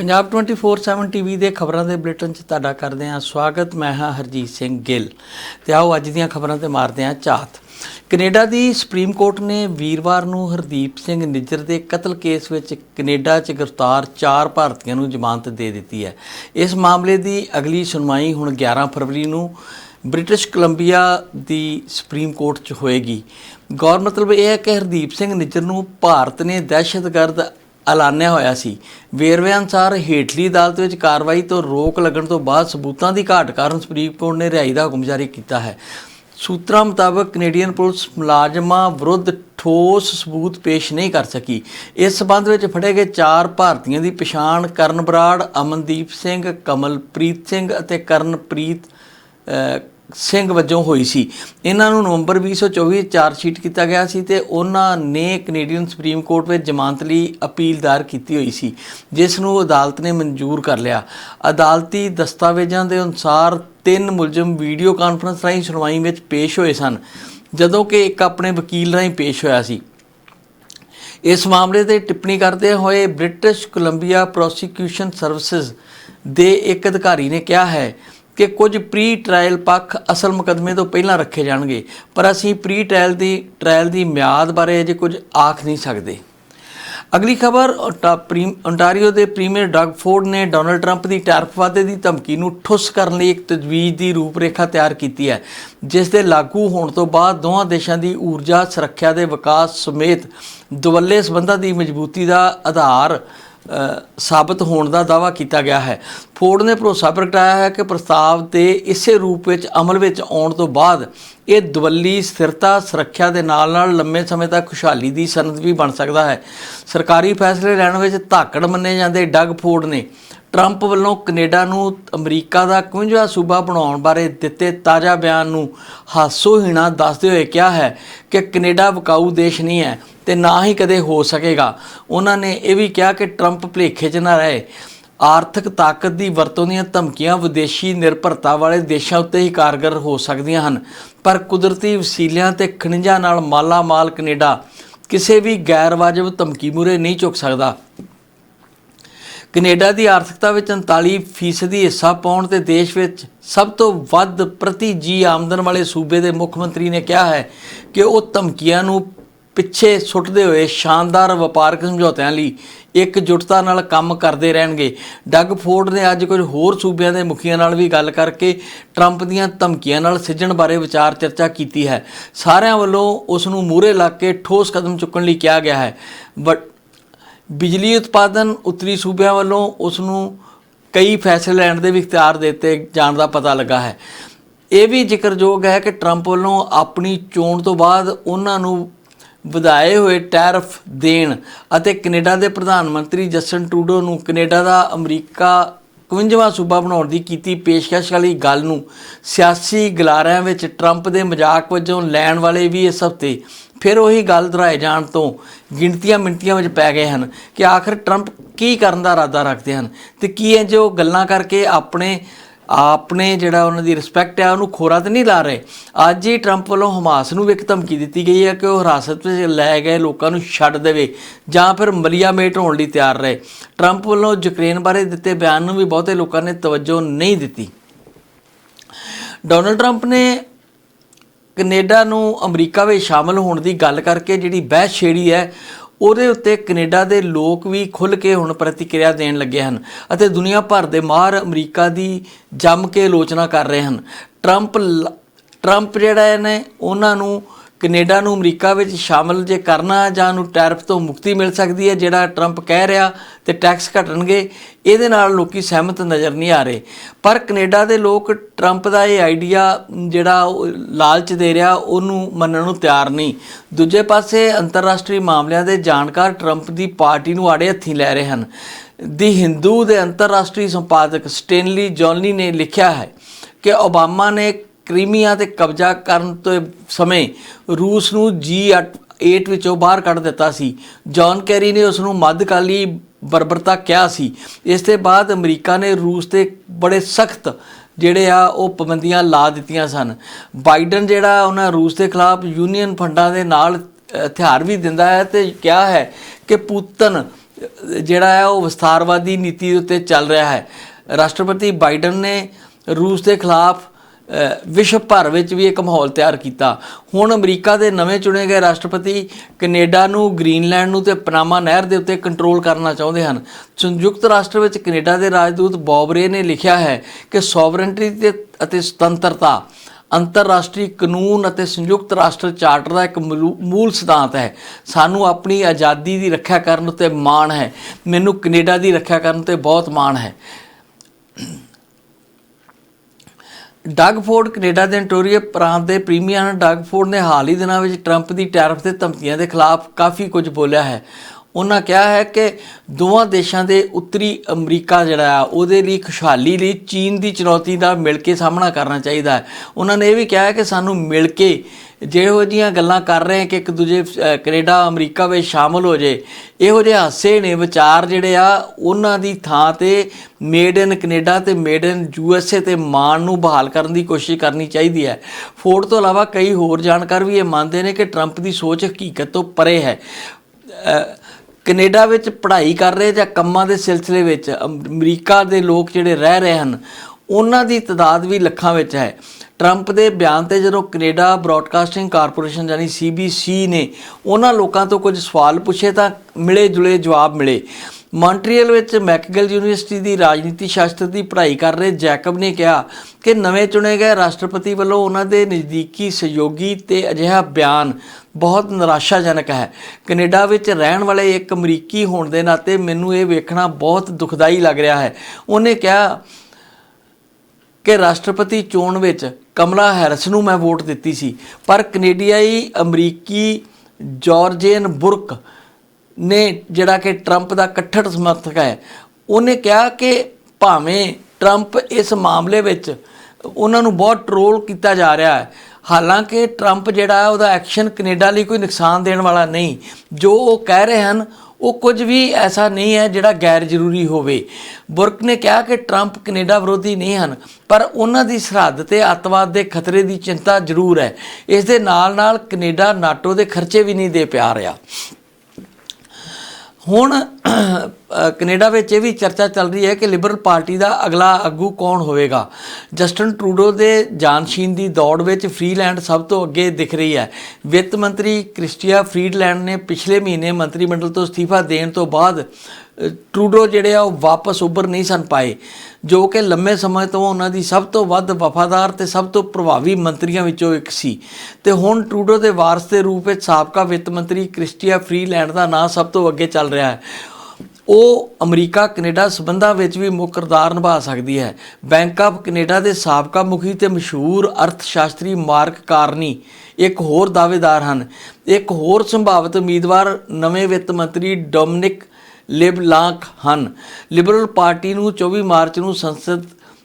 Punjab 24/7 TV ਦੇ ਖਬਰਾਂ ਦੇ ਬੁਲੇਟਿਨ 'ਚ ਤੁਹਾਡਾ ਕਰਦੇ ਹਾਂ ਸਵਾਗਤ। ਮੈਂ ਹਾਂ ਹਰਜੀਤ ਸਿੰਘ ਗਿੱਲ। ਤੇ ਆਓ ਅੱਜ ਦੀਆਂ ਖਬਰਾਂ ਤੇ ਮਾਰਦੇ ਹਾਂ ਝਾਤ। ਕੈਨੇਡਾ ਦੀ ਸੁਪਰੀਮ ਕੋਰਟ ਨੇ ਵੀਰਵਾਰ ਨੂੰ ਹਰਦੀਪ ਸਿੰਘ ਨਿੱਜਰ ਦੇ ਕਤਲ ਕੇਸ ਵਿੱਚ ਕੈਨੇਡਾ 'ਚ ਗ੍ਰਿਫਤਾਰ ਚਾਰ ਭਾਰਤੀਆਂ ਨੂੰ ਜ਼ਮਾਨਤ ਦੇ ਦਿੱਤੀ ਹੈ। ਇਸ ਮਾਮਲੇ ਦੀ ਅਗਲੀ ਸੁਣਵਾਈ ਹੁਣ 11 ਫਰਵਰੀ ਨੂੰ ਬ੍ਰਿਟਿਸ਼ ਕੋਲੰਬੀਆ ਦੀ ਸੁਪਰੀਮ ਕੋਰਟ 'ਚ ਹੋਏਗੀ। ਗੌਰ ਮਤਲਬ ਇਹ ਹੈ ਕਿ ਹਰਦੀਪ ਸਿੰਘ ਨਿੱਜਰ ਨੂੰ ਭਾਰਤ ਨੇ ਦਹਿਸ਼ਤਗਰਦ ਐਲਾਨਿਆ ਹੋਇਆ ਸੀ। ਵੇਰਵੇ ਅਨੁਸਾਰ ਹੇਠਲੀ ਅਦਾਲਤ ਵਿੱਚ ਕਾਰਵਾਈ ਤੋਂ ਰੋਕ ਲੱਗਣ ਤੋਂ ਬਾਅਦ ਸਬੂਤਾਂ ਦੀ ਘਾਟ ਕਾਰਨ ਸੁਪਰੀਮ ਕੋਰਟ ਨੇ ਰਿਹਾਈ ਦਾ ਹੁਕਮ ਜਾਰੀ ਕੀਤਾ ਹੈ। ਸੂਤਰਾਂ ਮੁਤਾਬਕ ਕੈਨੇਡੀਅਨ ਪੁਲਿਸ ਮੁਲਾਜ਼ਮਾਂ ਵਿਰੁੱਧ ਠੋਸ ਸਬੂਤ ਪੇਸ਼ ਨਹੀਂ ਕਰ ਸਕੀ। ਇਸ ਸਬੰਧ ਵਿੱਚ ਫੜੇ ਗਏ ਚਾਰ ਭਾਰਤੀਆਂ ਦੀ ਪਛਾਣ ਕਰਨ ਬਰਾੜ ਅਮਨਦੀਪ ਸਿੰਘ, ਕਮਲਪ੍ਰੀਤ ਸਿੰਘ ਅਤੇ ਕਰਨਪ੍ਰੀਤ ਸਿੰਘ ਵਜੋਂ ਹੋਈ ਸੀ। ਇਹਨਾਂ ਨੂੰ ਨਵੰਬਰ 2024 ਵਿੱਚ ਚਾਰਜ ਸ਼ੀਟ ਕੀਤਾ ਗਿਆ ਸੀ ਤੇ ਉਹਨਾਂ ਨੇ ਕੈਨੇਡੀਅਨ ਸੁਪਰੀਮ ਕੋਰਟ ਵਿੱਚ ਜ਼ਮਾਨਤ ਲਈ ਅਪੀਲ ਦਾਇਰ ਕੀਤੀ ਹੋਈ ਸੀ, ਜਿਸ ਨੂੰ ਅਦਾਲਤ ਨੇ ਮਨਜ਼ੂਰ ਕਰ ਲਿਆ। ਅਦਾਲਤੀ ਦਸਤਾਵੇਜ਼ਾਂ ਦੇ ਅਨੁਸਾਰ ਤਿੰਨ ਮੁਲਜ਼ਮ ਵੀਡੀਓ ਕਾਨਫਰੰਸ ਰਾਹੀਂ ਸੁਣਵਾਈ ਵਿੱਚ ਪੇਸ਼ ਹੋਏ ਸਨ, ਜਦੋਂ ਕਿ ਇੱਕ ਆਪਣੇ ਵਕੀਲ ਰਾਹੀਂ ਪੇਸ਼ ਹੋਇਆ ਸੀ। ਇਸ ਮਾਮਲੇ ਤੇ ਟਿੱਪਣੀ ਕਰਦੇ ਹੋਏ ਬ੍ਰਿਟਿਸ਼ ਕੋਲੰਬੀਆ ਪ੍ਰੋਸੀਕਿਊਸ਼ਨ ਸਰਵਿਸਿਜ਼ ਦੇ ਇੱਕ ਅਧਿਕਾਰੀ ਨੇ ਕਿਹਾ ਹੈ ਕਿ ਕੁਝ ਪ੍ਰੀ ਟ੍ਰਾਇਲ ਪੱਖ ਅਸਲ ਮੁਕਦਮੇ ਤੋਂ ਪਹਿਲਾਂ ਰੱਖੇ ਜਾਣਗੇ। ਪਰ ਅਸੀਂ ਪ੍ਰੀ ਟ੍ਰਾਇਲ ਦੀ ਟ੍ਰਾਇਲ ਦੀ ਮਿਆਦ ਬਾਰੇ ਅਜੇ ਕੁਝ ਆਖ ਨਹੀਂ ਸਕਦੇ। ਅਗਲੀ ਖਬਰ ਓਨਟਾਰੀਓ ਦੇ ਪ੍ਰੀਮੀਅਰ ਡਗ ਫੋਰਡ ਨੇ ਡੋਨਲਡ ਟਰੰਪ ਦੀ ਟੈਰਿਫ ਵਾਧੇ ਦੀ ਧਮਕੀ ਨੂੰ ਠੁੱਸ ਕਰਨ ਲਈ ਇੱਕ ਤਜਵੀਜ਼ ਦੀ ਰੂਪਰੇਖਾ ਤਿਆਰ ਕੀਤੀ ਹੈ, ਜਿਸ ਦੇ ਲਾਗੂ ਹੋਣ ਤੋਂ ਬਾਅਦ ਦੋਹਾਂ ਦੇਸ਼ਾਂ ਦੀ ਊਰਜਾ ਸੁਰੱਖਿਆ ਦੇ ਵਿਕਾਸ ਸਮੇਤ ਦੁਵੱਲੇ ਸਬੰਧਾਂ ਦੀ ਮਜ਼ਬੂਤੀ ਦਾ ਆਧਾਰ ਸਾਬਤ ਹੋਣ ਦਾ ਦਾਅਵਾ ਕੀਤਾ ਗਿਆ ਹੈ। ਫੋਰਡ ਨੇ ਭਰੋਸਾ ਪ੍ਰਗਟਾਇਆ ਹੈ ਕਿ ਪ੍ਰਸਤਾਵ 'ਤੇ ਇਸੇ ਰੂਪ ਵਿੱਚ ਅਮਲ ਵਿੱਚ ਆਉਣ ਤੋਂ ਬਾਅਦ ਇਹ ਦਵੱਲੀ ਸਥਿਰਤਾ, ਸੁਰੱਖਿਆ ਦੇ ਨਾਲ-ਨਾਲ ਲੰਮੇ ਸਮੇਂ ਤੱਕ ਖੁਸ਼ਹਾਲੀ ਦੀ ਸਨਦ ਵੀ ਬਣ ਸਕਦਾ ਹੈ। ਸਰਕਾਰੀ ਫੈਸਲੇ ਲੈਣ ਵਿੱਚ ਧਾਕੜ ਮੰਨੇ ਜਾਂਦੇ ਡੱਗ ਫੋਰਡ ਨੇ। ਟਰੰਪ ਵੱਲੋਂ ਕੈਨੇਡਾ ਨੂੰ ਅਮਰੀਕਾ ਦਾ 51ਵਾਂ ਸੂਬਾ ਬਣਾਉਣ ਬਾਰੇ ਦਿੱਤੇ ਤਾਜ਼ਾ ਬਿਆਨ ਨੂੰ ਹਾਸੋਹੀਣਾ ਦੱਸਦੇ ਹੋਏ ਕਿਹਾ ਹੈ ਕਿ ਕੈਨੇਡਾ ਵਿਕਾਊ ਦੇਸ਼ ਨਹੀਂ ਹੈ ਤੇ ਨਾ ਹੀ ਕਦੇ ਹੋ ਸਕੇਗਾ। ਉਹਨਾਂ ਨੇ ਇਹ ਵੀ ਕਿਹਾ ਕਿ ਟਰੰਪ ਭੁਲੇਖੇ 'ਚ ਨਾ ਰਹੇ। ਆਰਥਿਕ ਤਾਕਤ ਦੀ ਵਰਤੋਂ ਦੀਆਂ ਧਮਕੀਆਂ ਵਿਦੇਸ਼ੀ ਨਿਰਭਰਤਾ ਵਾਲੇ ਦੇਸ਼ਾਂ ਉੱਤੇ ਹੀ ਕਾਰਗਰ ਹੋ ਸਕਦੀਆਂ ਹਨ। ਪਰ ਕੁਦਰਤੀ ਵਸੀਲਿਆਂ ਤੇ ਖਣਿਜਾਂ ਨਾਲ ਮਾਲਾ ਮਾਲ ਕੈਨੇਡਾ ਕਿਸੇ ਵੀ ਗੈਰ ਵਾਜਬ ਧਮਕੀ ਮੂਰੇ ਨਹੀਂ ਚੁੱਕ ਸਕਦਾ। ਕੈਨੇਡਾ ਦੀ ਆਰਥਿਕਤਾ ਵਿੱਚ 39% ਹਿੱਸਾ ਪਾਉਣ ਤੇ ਦੇਸ਼ ਵਿੱਚ ਸਭ ਤੋਂ ਵੱਧ ਪ੍ਰਤੀ ਜੀ ਆਮਦਨ ਵਾਲੇ ਸੂਬੇ ਦੇ ਮੁੱਖ ਮੰਤਰੀ ਨੇ ਕਿਹਾ ਹੈ ਕਿ ਉਹ ਧਮਕੀਆਂ ਨੂੰ ਪਿੱਛੇ ਸੁੱਟਦੇ ਹੋਏ ਸ਼ਾਨਦਾਰ ਵਪਾਰਕ ਸਮਝੌਤਿਆਂ ਲਈ ਇਕਜੁੱਟਤਾ ਨਾਲ ਕੰਮ ਕਰਦੇ ਰਹਿਣਗੇ। ਡੱਗ ਫੋਰਡ ਨੇ ਅੱਜ ਕੁਝ ਹੋਰ ਸੂਬਿਆਂ ਦੇ ਮੁਖੀਆਂ ਨਾਲ ਵੀ ਗੱਲ ਕਰਕੇ ਟਰੰਪ ਦੀਆਂ ਧਮਕੀਆਂ ਨਾਲ ਸਿੱਝਣ ਬਾਰੇ ਵਿਚਾਰ ਚਰਚਾ ਕੀਤੀ ਹੈ। ਸਾਰਿਆਂ ਵੱਲੋਂ ਉਸ ਨੂੰ ਮੂਹਰੇ ਲਾ ਕੇ ਠੋਸ ਕਦਮ ਚੁੱਕਣ ਲਈ ਕਿਹਾ ਗਿਆ ਹੈ। ਬਟ ਬਿਜਲੀ ਉਤਪਾਦਨ ਉੱਤਰੀ ਸੂਬਿਆਂ ਵੱਲੋਂ ਉਸ ਨੂੰ ਕਈ ਫੈਸਲੇ ਲੈਣ ਦੇ ਵੀ ਇਖਤਿਆਰ ਦਿੱਤੇ ਜਾਣ ਦਾ ਪਤਾ ਲੱਗਾ ਹੈ। ਇਹ ਵੀ ਜ਼ਿਕਰਯੋਗ ਹੈ ਕਿ ਟਰੰਪ ਵੱਲੋਂ ਆਪਣੀ ਚੋਣ ਤੋਂ ਬਾਅਦ ਉਹਨਾਂ ਨੂੰ ਵਧਾਏ ਹੋਏ ਟੈਰਫ ਦੇਣ ਅਤੇ ਕੈਨੇਡਾ ਦੇ ਪ੍ਰਧਾਨ ਮੰਤਰੀ ਜਸਟਨ ਟਰੂਡੋ ਨੂੰ ਕੈਨੇਡਾ ਦਾ ਅਮਰੀਕਾ 51ਵਾਂ ਸੂਬਾ ਬਣਾਉਣ ਦੀ ਕੀਤੀ ਪੇਸ਼ਕਸ਼ ਵਾਲੀ ਗੱਲ ਨੂੰ ਸਿਆਸੀ ਗਲਾਰਿਆਂ ਵਿੱਚ ਟਰੰਪ ਦੇ ਮਜ਼ਾਕ ਵਜੋਂ ਲੈਣ ਵਾਲੇ ਵੀ ਇਸ ਹਫ਼ਤੇ ਫਿਰ ਉਹੀ ਗੱਲ ਦੁਹਰਾਏ ਜਾਣ ਤੋਂ ਗਿਣਤੀਆਂ ਮਿੰਟੀਆਂ ਵਿੱਚ ਪੈ ਗਏ ਹਨ ਕਿ ਆਖਰ ਟਰੰਪ ਕੀ ਕਰਨ ਦਾ ਇਰਾਦਾ ਰੱਖਦੇ ਹਨ ਤੇ ਕੀ ਇਹ ਜੋ ਗੱਲਾਂ ਕਰਕੇ ਆਪਣੇ ਆਪਣੇ ਜਿਹੜਾ ਉਹਨਾਂ ਦੀ ਰਿਸਪੈਕਟ ਹੈ ਉਹਨੂੰ ਖੋਰਾ ਤੇ ਨਹੀਂ ਲਾ ਰਹੇ? ਅੱਜ ਹੀ ਟਰੰਪ ਵੱਲੋਂ ਹਮਾਸ ਨੂੰ ਵੀ ਇੱਕ ਧਮਕੀ ਦਿੱਤੀ ਗਈ ਹੈ ਕਿ ਉਹ ਹਿਰਾਸਤ ਵਿੱਚ ਲੈ ਗਏ ਲੋਕਾਂ ਨੂੰ ਛੱਡ ਦੇਵੇ ਜਾਂ ਫਿਰ ਮਲੀਆ ਮੇਟ ਹੋਣ ਲਈ ਤਿਆਰ ਰਹੇ। ਟਰੰਪ ਵੱਲੋਂ ਯੂਕਰੇਨ ਬਾਰੇ ਦਿੱਤੇ ਬਿਆਨ ਨੂੰ ਵੀ ਬਹੁਤੇ ਲੋਕਾਂ ਨੇ ਤਵੱਜੋ ਨਹੀਂ ਦਿੱਤੀ। ਡੋਨਲਡ ਟਰੰਪ ਨੇ ਕੈਨੇਡਾ ਨੂੰ ਅਮਰੀਕਾ ਵਿੱਚ ਸ਼ਾਮਲ ਹੋਣ ਦੀ ਗੱਲ ਕਰਕੇ ਜਿਹੜੀ ਬਹਿਸ ਛੇੜੀ ਹੈ, ਉਹਦੇ ਉੱਤੇ ਕੈਨੇਡਾ ਦੇ ਲੋਕ ਵੀ ਖੁੱਲ ਕੇ ਹੁਣ ਪ੍ਰਤੀਕਿਰਿਆ ਦੇਣ ਲੱਗੇ ਹਨ ਅਤੇ ਦੁਨੀਆ ਭਰ ਦੇ ਮਾਹਰ ਅਮਰੀਕਾ ਦੀ ਜੰਮ ਕੇ ਆਲੋਚਨਾ ਕਰ ਰਹੇ ਹਨ। ਟਰੰਪ ਲ- ਟਰੰਪ ਜਿਹੜਾ ਹੈ ਨੇ, ਉਹਨਾਂ ਨੂੰ ਕੈਨੇਡਾ ਨੂੰ ਅਮਰੀਕਾ ਵਿੱਚ ਸ਼ਾਮਲ ਜੇ ਕਰਨਾ ਜਾਂ ਉਹਨੂੰ ਟੈਰਫ ਤੋਂ ਮੁਕਤੀ ਮਿਲ ਸਕਦੀ ਹੈ, ਜਿਹੜਾ ਟਰੰਪ ਕਹਿ ਰਿਹਾ ਤੇ ਟੈਕਸ ਘਟਣਗੇ, ਇਹਦੇ ਨਾਲ ਲੋਕੀ ਸਹਿਮਤ ਨਜ਼ਰ ਨਹੀਂ ਆ ਰਹੇ। ਪਰ ਕੈਨੇਡਾ ਦੇ ਲੋਕ ਟਰੰਪ ਦਾ ਇਹ ਆਈਡੀਆ ਜਿਹੜਾ ਉਹ ਲਾਲਚ ਦੇ ਰਿਹਾ, ਉਹਨੂੰ ਮੰਨਣ ਨੂੰ ਤਿਆਰ ਨਹੀਂ। ਦੂਜੇ ਪਾਸੇ ਅੰਤਰਰਾਸ਼ਟਰੀ ਮਾਮਲਿਆਂ ਦੇ ਜਾਣਕਾਰ ਟਰੰਪ ਦੀ ਪਾਰਟੀ ਨੂੰ ਆੜੇ ਹੱਥੀਂ ਲੈ ਰਹੇ ਹਨ। ਦੀ ਹਿੰਦੂ ਦੇ ਅੰਤਰਰਾਸ਼ਟਰੀ ਸੰਪਾਦਕ ਸਟੇਨਲੀ ਜੌਨਲੀ ਨੇ ਲਿਖਿਆ ਹੈ ਕਿ ਓਬਾਮਾ ਨੇ ਕ੍ਰੀਮੀਆ ਤੇ ਕਬਜ਼ਾ ਕਰਨ ਤੋਂ ਸਮੇਂ ਰੂਸ ਨੂੰ G8 ਵਿੱਚੋਂ ਬਾਹਰ ਕੱਢ ਦਿੱਤਾ ਸੀ। ਜੌਨ ਕੈਰੀ ਨੇ ਉਸ ਨੂੰ ਮੱਧਕਾਲੀ ਬਰਬਰਤਾ ਕਿਹਾ ਸੀ। ਇਸ ਦੇ ਬਾਅਦ ਅਮਰੀਕਾ ਨੇ ਰੂਸ ਤੇ ਬੜੇ ਸਖਤ ਜਿਹੜੇ ਆ, ਉਹ ਪਾਬੰਦੀਆਂ ਲਾ ਦਿੱਤੀਆਂ ਸਨ। ਬਾਈਡਨ ਜਿਹੜਾ ਉਹਨਾਂ ਰੂਸ ਦੇ ਖਿਲਾਫ ਯੂਨੀਅਨ ਫੰਡਾਂ ਦੇ ਨਾਲ ਹਥਿਆਰ ਵੀ ਦਿੰਦਾ ਹੈ ਤੇ ਕਿਹਾ ਹੈ ਕਿ ਪੂਤਨ ਜਿਹੜਾ ਹੈ, ਉਹ ਵਿਸਥਾਰਵਾਦੀ ਨੀਤੀ ਉੱਤੇ ਚੱਲ ਰਿਹਾ ਹੈ। ਰਾਸ਼ਟਰਪਤੀ ਬਾਈਡਨ ਨੇ ਰੂਸ ਦੇ ਖਿਲਾਫ ਵਿਸ਼ਵ ਭਰ ਵਿੱਚ ਵੀ ਇੱਕ ਮਾਹੌਲ ਤਿਆਰ ਕੀਤਾ। ਹੁਣ ਅਮਰੀਕਾ ਦੇ ਨਵੇਂ ਚੁਣੇ ਗਏ ਰਾਸ਼ਟਰਪਤੀ ਕੈਨੇਡਾ ਨੂੰ ਗ੍ਰੀਨਲੈਂਡ ਨੂੰ ਤੇ ਪਨਾਮਾ ਨਹਿਰ ਦੇ ਉੱਤੇ ਕੰਟਰੋਲ ਕਰਨਾ ਚਾਹੁੰਦੇ ਹਨ। ਸੰਯੁਕਤ ਰਾਸ਼ਟਰ ਵਿੱਚ ਕੈਨੇਡਾ ਦੇ ਰਾਜਦੂਤ ਬੌਬਰੇ ਨੇ ਲਿਖਿਆ ਹੈ ਕਿ ਸੋਵਰਨਟੀ ਤੇ ਅਤੇ ਸੁਤੰਤਰਤਾ, ਅੰਤਰਰਾਸ਼ਟਰੀ ਕਾਨੂੰਨ ਅਤੇ ਸੰਯੁਕਤ ਰਾਸ਼ਟਰ ਚਾਰਟਰ ਦਾ ਇੱਕ ਮਲੂ- ਮੂਲ ਸਿਧਾਂਤ ਹੈ। ਸਾਨੂੰ ਆਪਣੀ ਆਜ਼ਾਦੀ ਦੀ ਰੱਖਿਆ ਕਰਨ ਉੱਤੇ ਮਾਣ ਹੈ। ਮੈਨੂੰ ਕੈਨੇਡਾ ਦੀ ਰੱਖਿਆ ਕਰਨ 'ਤੇ ਬਹੁਤ ਮਾਣ ਹੈ। ਡਗ ਫੋਰਡ ਕੈਨੇਡਾ ਦੇ ਅੰਟੋਰੀਓ ਪ੍ਰਾਂਤ ਦੇ ਪ੍ਰੀਮੀਅਰ ਡਗ ਫੋਰਡ ਨੇ ਹਾਲ ਹੀ ਦਿਨਾਂ ਵਿੱਚ ਟਰੰਪ ਦੀ ਟੈਰਿਫ ਤੇ ਧਮਕੀਆਂ ਦੇ ਖਿਲਾਫ ਕਾਫੀ ਕੁਝ ਬੋਲਿਆ ਹੈ। ਉਹਨਾਂ ਕਿਹਾ ਹੈ ਕਿ ਦੋਵਾਂ ਦੇਸ਼ਾਂ ਦੇ ਉੱਤਰੀ ਅਮਰੀਕਾ ਜਿਹੜਾ ਆ ਉਹਦੇ ਲਈ ਖੁਸ਼ਹਾਲੀ ਲਈ ਚੀਨ ਦੀ ਚੁਣੌਤੀ ਦਾ ਮਿਲ ਕੇ ਸਾਹਮਣਾ ਕਰਨਾ ਚਾਹੀਦਾ ਹੈ। ਉਹਨਾਂ ਨੇ ਇਹ ਵੀ ਕਿਹਾ ਹੈ ਕਿ ਸਾਨੂੰ ਮਿਲ ਕੇ ਜਿਹੋ ਜੀਆਂ ਗੱਲਾਂ ਕਰ ਰਹੇ ਕਿ ਇੱਕ ਦੂਜੇ ਅ, ਕੈਨੇਡਾ ਅਮਰੀਕਾ ਵਿੱਚ ਸ਼ਾਮਲ ਹੋ ਜੇ ਇਹੋ ਜਿਹੇ ਹਾਸੇ ਨੇ ਵਿਚਾਰ ਜਿਹੜੇ ਆ ਉਹਨਾਂ ਦੀ ਥਾਂ ਤੇ ਮੇਡ ਇਨ ਕੈਨੇਡਾ ਤੇ made in U S A ਤੇ ਮਾਣ ਨੂੰ ਬਹਾਲ ਕਰਨ ਦੀ ਕੋਸ਼ਿਸ਼ ਕਰਨੀ ਚਾਹੀਦੀ ਹੈ। ਫੋਰਡ ਤੋਂ ਇਲਾਵਾ ਕਈ ਹੋਰ ਜਾਣਕਾਰ ਵੀ ਇਹ ਮੰਨਦੇ ਨੇ ਕਿ ਟਰੰਪ ਦੀ ਸੋਚ ਹਕੀਕਤ ਤੋਂ ਪਰੇ ਹੈ। ਕੈਨੇਡਾ ਵਿੱਚ ਪੜ੍ਹਾਈ ਕਰ ਰਹੇ ਜਾਂ ਕੰਮਾਂ ਦੇ ਸਿਲਸਿਲੇ ਵਿੱਚ, ਅਮ- ਅਮਰੀਕਾ ਦੇ ਲੋਕ ਜਿਹੜੇ ਰਹਿ ਰਹੇ ਹਨ, ਉਹਨਾਂ ਦੀ ਤਾਦਾਦ ਵੀ ਲੱਖਾਂ ਵਿੱਚ ਹੈ। ਟਰੰਪ ਦੇ ਬਿਆਨ ਤੇ ਜਦੋਂ ਕੈਨੇਡਾ ਬ੍ਰਾਡਕਾਸਟਿੰਗ ਕਾਰਪੋਰੇਸ਼ਨ ਯਾਨੀ CBC ਨੇ ਉਹਨਾਂ ਲੋਕਾਂ ਤੋਂ ਕੁਝ ਸਵਾਲ ਪੁੱਛੇ ਤਾਂ ਮਿਲੇ ਜੁਲੇ ਜਵਾਬ ਮਿਲੇ। ਮੌਂਟਰੀਅਲ ਵਿੱਚ ਮੈਕਗਿਲ ਯੂਨੀਵਰਸਿਟੀ ਦੀ ਰਾਜਨੀਤੀ ਸ਼ਾਸਤਰ ਦੀ ਪੜ੍ਹਾਈ ਕਰ ਰਹੇ ਜੈਕਬ ਨੇ ਕਿਹਾ ਕਿ ਨਵੇਂ ਚੁਣੇ ਗਏ ਰਾਸ਼ਟਰਪਤੀ ਵੱਲੋਂ ਉਹਨਾਂ ਦੇ ਨਜ਼ਦੀਕੀ ਸਹਿਯੋਗੀ ਤੇ ਅਜਿਹਾ ਬਿਆਨ ਬਹੁਤ ਨਿਰਾਸ਼ਾਜਨਕ ਹੈ। ਕੈਨੇਡਾ ਵਿੱਚ ਰਹਿਣ ਵਾਲੇ ਇੱਕ ਅਮਰੀਕੀ ਹੋਣ ਦੇ ਨਾਤੇ ਮੈਨੂੰ ਇਹ ਵੇਖਣਾ ਬਹੁਤ ਦੁਖਦਾਈ ਲੱਗ ਰਿਹਾ ਹੈ। ਉਹਨੇ ਕਿਹਾ ਕਿ ਰਾਸ਼ਟਰਪਤੀ ਚੋਣ ਵਿੱਚ ਕਮਲਾ ਹੈਰਿਸ ਨੂੰ ਮੈਂ ਵੋਟ ਦਿੱਤੀ ਸੀ, ਪਰ ਕੈਨੇਡੀਆਈ ਅਮਰੀਕੀ ਜਾਰਜੀਅਨ ਬੁਰਕ ਨੇ ਜਿਹੜਾ ਕਿ ਟਰੰਪ ਦਾ ਕੱਠੜ ਸਮਰਥਕ ਹੈ, ਉਹਨੇ ਕਿਹਾ ਕਿ ਭਾਵੇਂ ਟਰੰਪ ਇਸ ਮਾਮਲੇ ਵਿੱਚ ਉਹਨਾਂ ਨੂੰ ਬਹੁਤ ਟਰੋਲ ਕੀਤਾ ਜਾ ਰਿਹਾ ਹੈ, ਹਾਲਾਂਕਿ ਟਰੰਪ ਜਿਹੜਾ ਉਹਦਾ ਐਕਸ਼ਨ ਕੈਨੇਡਾ ਲਈ ਕੋਈ ਨੁਕਸਾਨ ਦੇਣ ਵਾਲਾ ਨਹੀਂ, ਜੋ ਉਹ ਕਹਿ ਰਹੇ ਹਨ, ਉਹ ਕੁਝ ਵੀ ਐਸਾ ਨਹੀਂ ਹੈ ਜਿਹੜਾ ਗੈਰ ਜ਼ਰੂਰੀ ਹੋਵੇ। ਬੁਰਕ ਨੇ ਕਿਹਾ ਕਿ ਟਰੰਪ ਕੈਨੇਡਾ ਵਿਰੋਧੀ ਨਹੀਂ ਹਨ, ਪਰ ਉਹਨਾਂ ਦੀ ਸਰਹੱਦ ਤੇ ਅੱਤਵਾਦ ਦੇ ਖਤਰੇ ਦੀ ਚਿੰਤਾ ਜ਼ਰੂਰ ਹੈ। ਇਸ ਦੇ ਨਾਲ ਨਾਲ ਕੈਨੇਡਾ ਨਾਟੋ ਦੇ ਖਰਚੇ ਵੀ ਨਹੀਂ ਦੇ ਪਿਆ ਰਿਹਾ। ਹੁਣ ਅ, ਕੈਨੇਡਾ ਵਿੱਚ ਇਹ ਵੀ ਚਰਚਾ ਚੱਲ ਰਹੀ ਹੈ ਕਿ ਲਿਬਰਲ ਪਾਰਟੀ ਦਾ ਅਗਲਾ ਆਗੂ ਕੌਣ ਹੋਵੇਗਾ। ਜਸਟਨ ਟਰੂਡੋ ਦੇ ਜਾਨਸ਼ੀਨ ਦੀ ਦੌੜ ਵਿੱਚ ਫ੍ਰੀਲੈਂਡ ਸਭ ਤੋਂ ਅੱਗੇ ਦਿਖ ਰਹੀ ਹੈ। ਵਿੱਤ ਮੰਤਰੀ ਕ੍ਰਿਸਟੀਆ ਫ੍ਰੀਡਲੈਂਡ ਨੇ ਪਿਛਲੇ ਮਹੀਨੇ ਮੰਤਰੀ ਮੰਡਲ ਤੋਂ ਅਸਤੀਫਾ ਦੇਣ ਤੋਂ ਬਾਅਦ ਟਰੂਡੋ ਜਿਹੜੇ ਆ ਉਹ ਵਾਪਸ ਉੱਭਰ ਨਹੀਂ ਸਨ ਪਾਏ, ਜੋ ਕਿ ਲੰਮੇ ਸਮੇਂ ਤੋਂ ਉਹਨਾਂ ਦੀ ਸਭ ਤੋਂ ਵੱਧ ਵਫਾਦਾਰ ਤੇ ਸਭ ਤੋਂ ਪ੍ਰਭਾਵੀ ਮੰਤਰੀਆਂ ਵਿੱਚੋਂ ਇੱਕ ਸੀ। ਤੇ ਹੁਣ ਟਰੂਡੋ ਦੇ ਵਾਰਸ ਦੇ ਰੂਪ ਵਿੱਚ ਸਾਬਕਾ ਵਿੱਤ ਮੰਤਰੀ ਕ੍ਰਿਸਟੀਆ ਫਰੀਲੈਂਡ ਦਾ ਨਾਂ ਸਭ ਤੋਂ ਅੱਗੇ ਚੱਲ ਰਿਹਾ ਹੈ। ਉਹ ਅਮਰੀਕਾ, ਕੈਨੇਡਾ ਸਬੰਧਾਂ ਵਿੱਚ ਵੀ ਮੁੱਖ ਕਿਰਦਾਰ ਨਿਭਾ ਸਕਦੀ ਹੈ। ਬੈਂਕ ਆਫ ਕੈਨੇਡਾ ਦੇ ਸਾਬਕਾ ਮੁਖੀ ਤੇ ਮਸ਼ਹੂਰ ਅਰਥਸ਼ਾਸਤਰੀ ਮਾਰਕ ਕਾਰਨੀ ਇੱਕ ਹੋਰ ਦਾਅਵੇਦਾਰ ਹਨ। ਇੱਕ ਹੋਰ ਸੰਭਾਵਿਤ ਉਮੀਦਵਾਰ ਨਵੇਂ ਵਿੱਤ ਮੰਤਰੀ ਡੋਮਿਨਿਕ ਲਿਬਲਾਂਕ ਹਨ। ਲਿਬਰਲ ਪਾਰਟੀ ਨੂੰ 24 ਮਾਰਚ ਨੂੰ ਸੰਸਦ